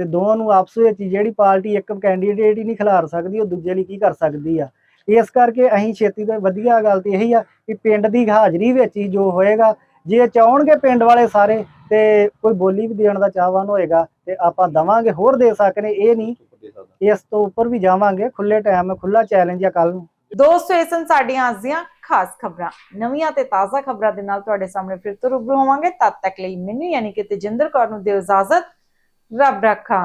ਤੇ ਦੋਵਾਂ ਨੂੰ ਆਪਸ ਵਿੱਚ ਹੀ ਜਿਹੜੀ ਪਾਰਟੀ ਇੱਕ ਕੈਂਡੀਡੇਟ ਹੀ ਨਹੀਂ ਖਿਲਾਰ ਸਕਦੀ, ਉਹ ਦੂਜੇ ਲਈ ਕੀ ਕਰ ਸਕਦੀ ਆ। ਇਸ ਕਰਕੇ ਅਸੀਂ ਛੇਤੀ ਤੋਂ ਵਧੀਆ ਗੱਲ ਤੇ ਇਹੀ ਆ ਕਿ ਪਿੰਡ ਦੀ ਹਾਜ਼ਰੀ ਵਿੱਚ ਹੀ ਜੋ ਹੋਏਗਾ, ਜੇ ਚਾਹਣਗੇ ਪਿੰਡ ਵਾਲੇ ਸਾਰੇ ਤੇ ਕੋਈ ਬੋਲੀ ਵੀ ਦੇਣ ਦਾ ਚਾਹਵਾਨ ਹੋਏਗਾ ਤੇ ਆਪਾਂ ਦਵਾਂਗੇ, ਹੋਰ ਦੇ ਸਕਨੇ, ਇਹ ਨਹੀਂ। ਇਸ ਤੋਂ ਉੱਪਰ ਵੀ ਜਾਵਾਂਗੇ ਖੁੱਲੇ ਟਾਈਮ ਖੁੱਲਾ ਚੈਲੰਜ ਆ ਕੱਲ ਨੂੰ। ਦੋਸਤੋ, ਇਹ ਸਨ ਸਾਡੀਆਂ ਅੱਜ ਦੀਆਂ ਖਾਸ ਖਬਰਾਂ। ਨਵੀਆਂ ਤੇ ਤਾਜ਼ਾ ਖਬਰਾਂ ਦੇ ਨਾਲ ਤੁਹਾਡੇ ਸਾਹਮਣੇ ਫਿਰ ਤੋਂ ਰੂਬਰੂ ਹੋਵਾਂਗੇ। ਤਦ ਤੱਕ ਲਈ ਮੈਨੂੰ ਯਾਨੀ ਕਿ ਤੇਜਿੰਦਰ ਕੌਰ ਨੂੰ ਦਿਓ ਇਜਾਜ਼ਤ। ਰੱਬ ਰੱਖਾ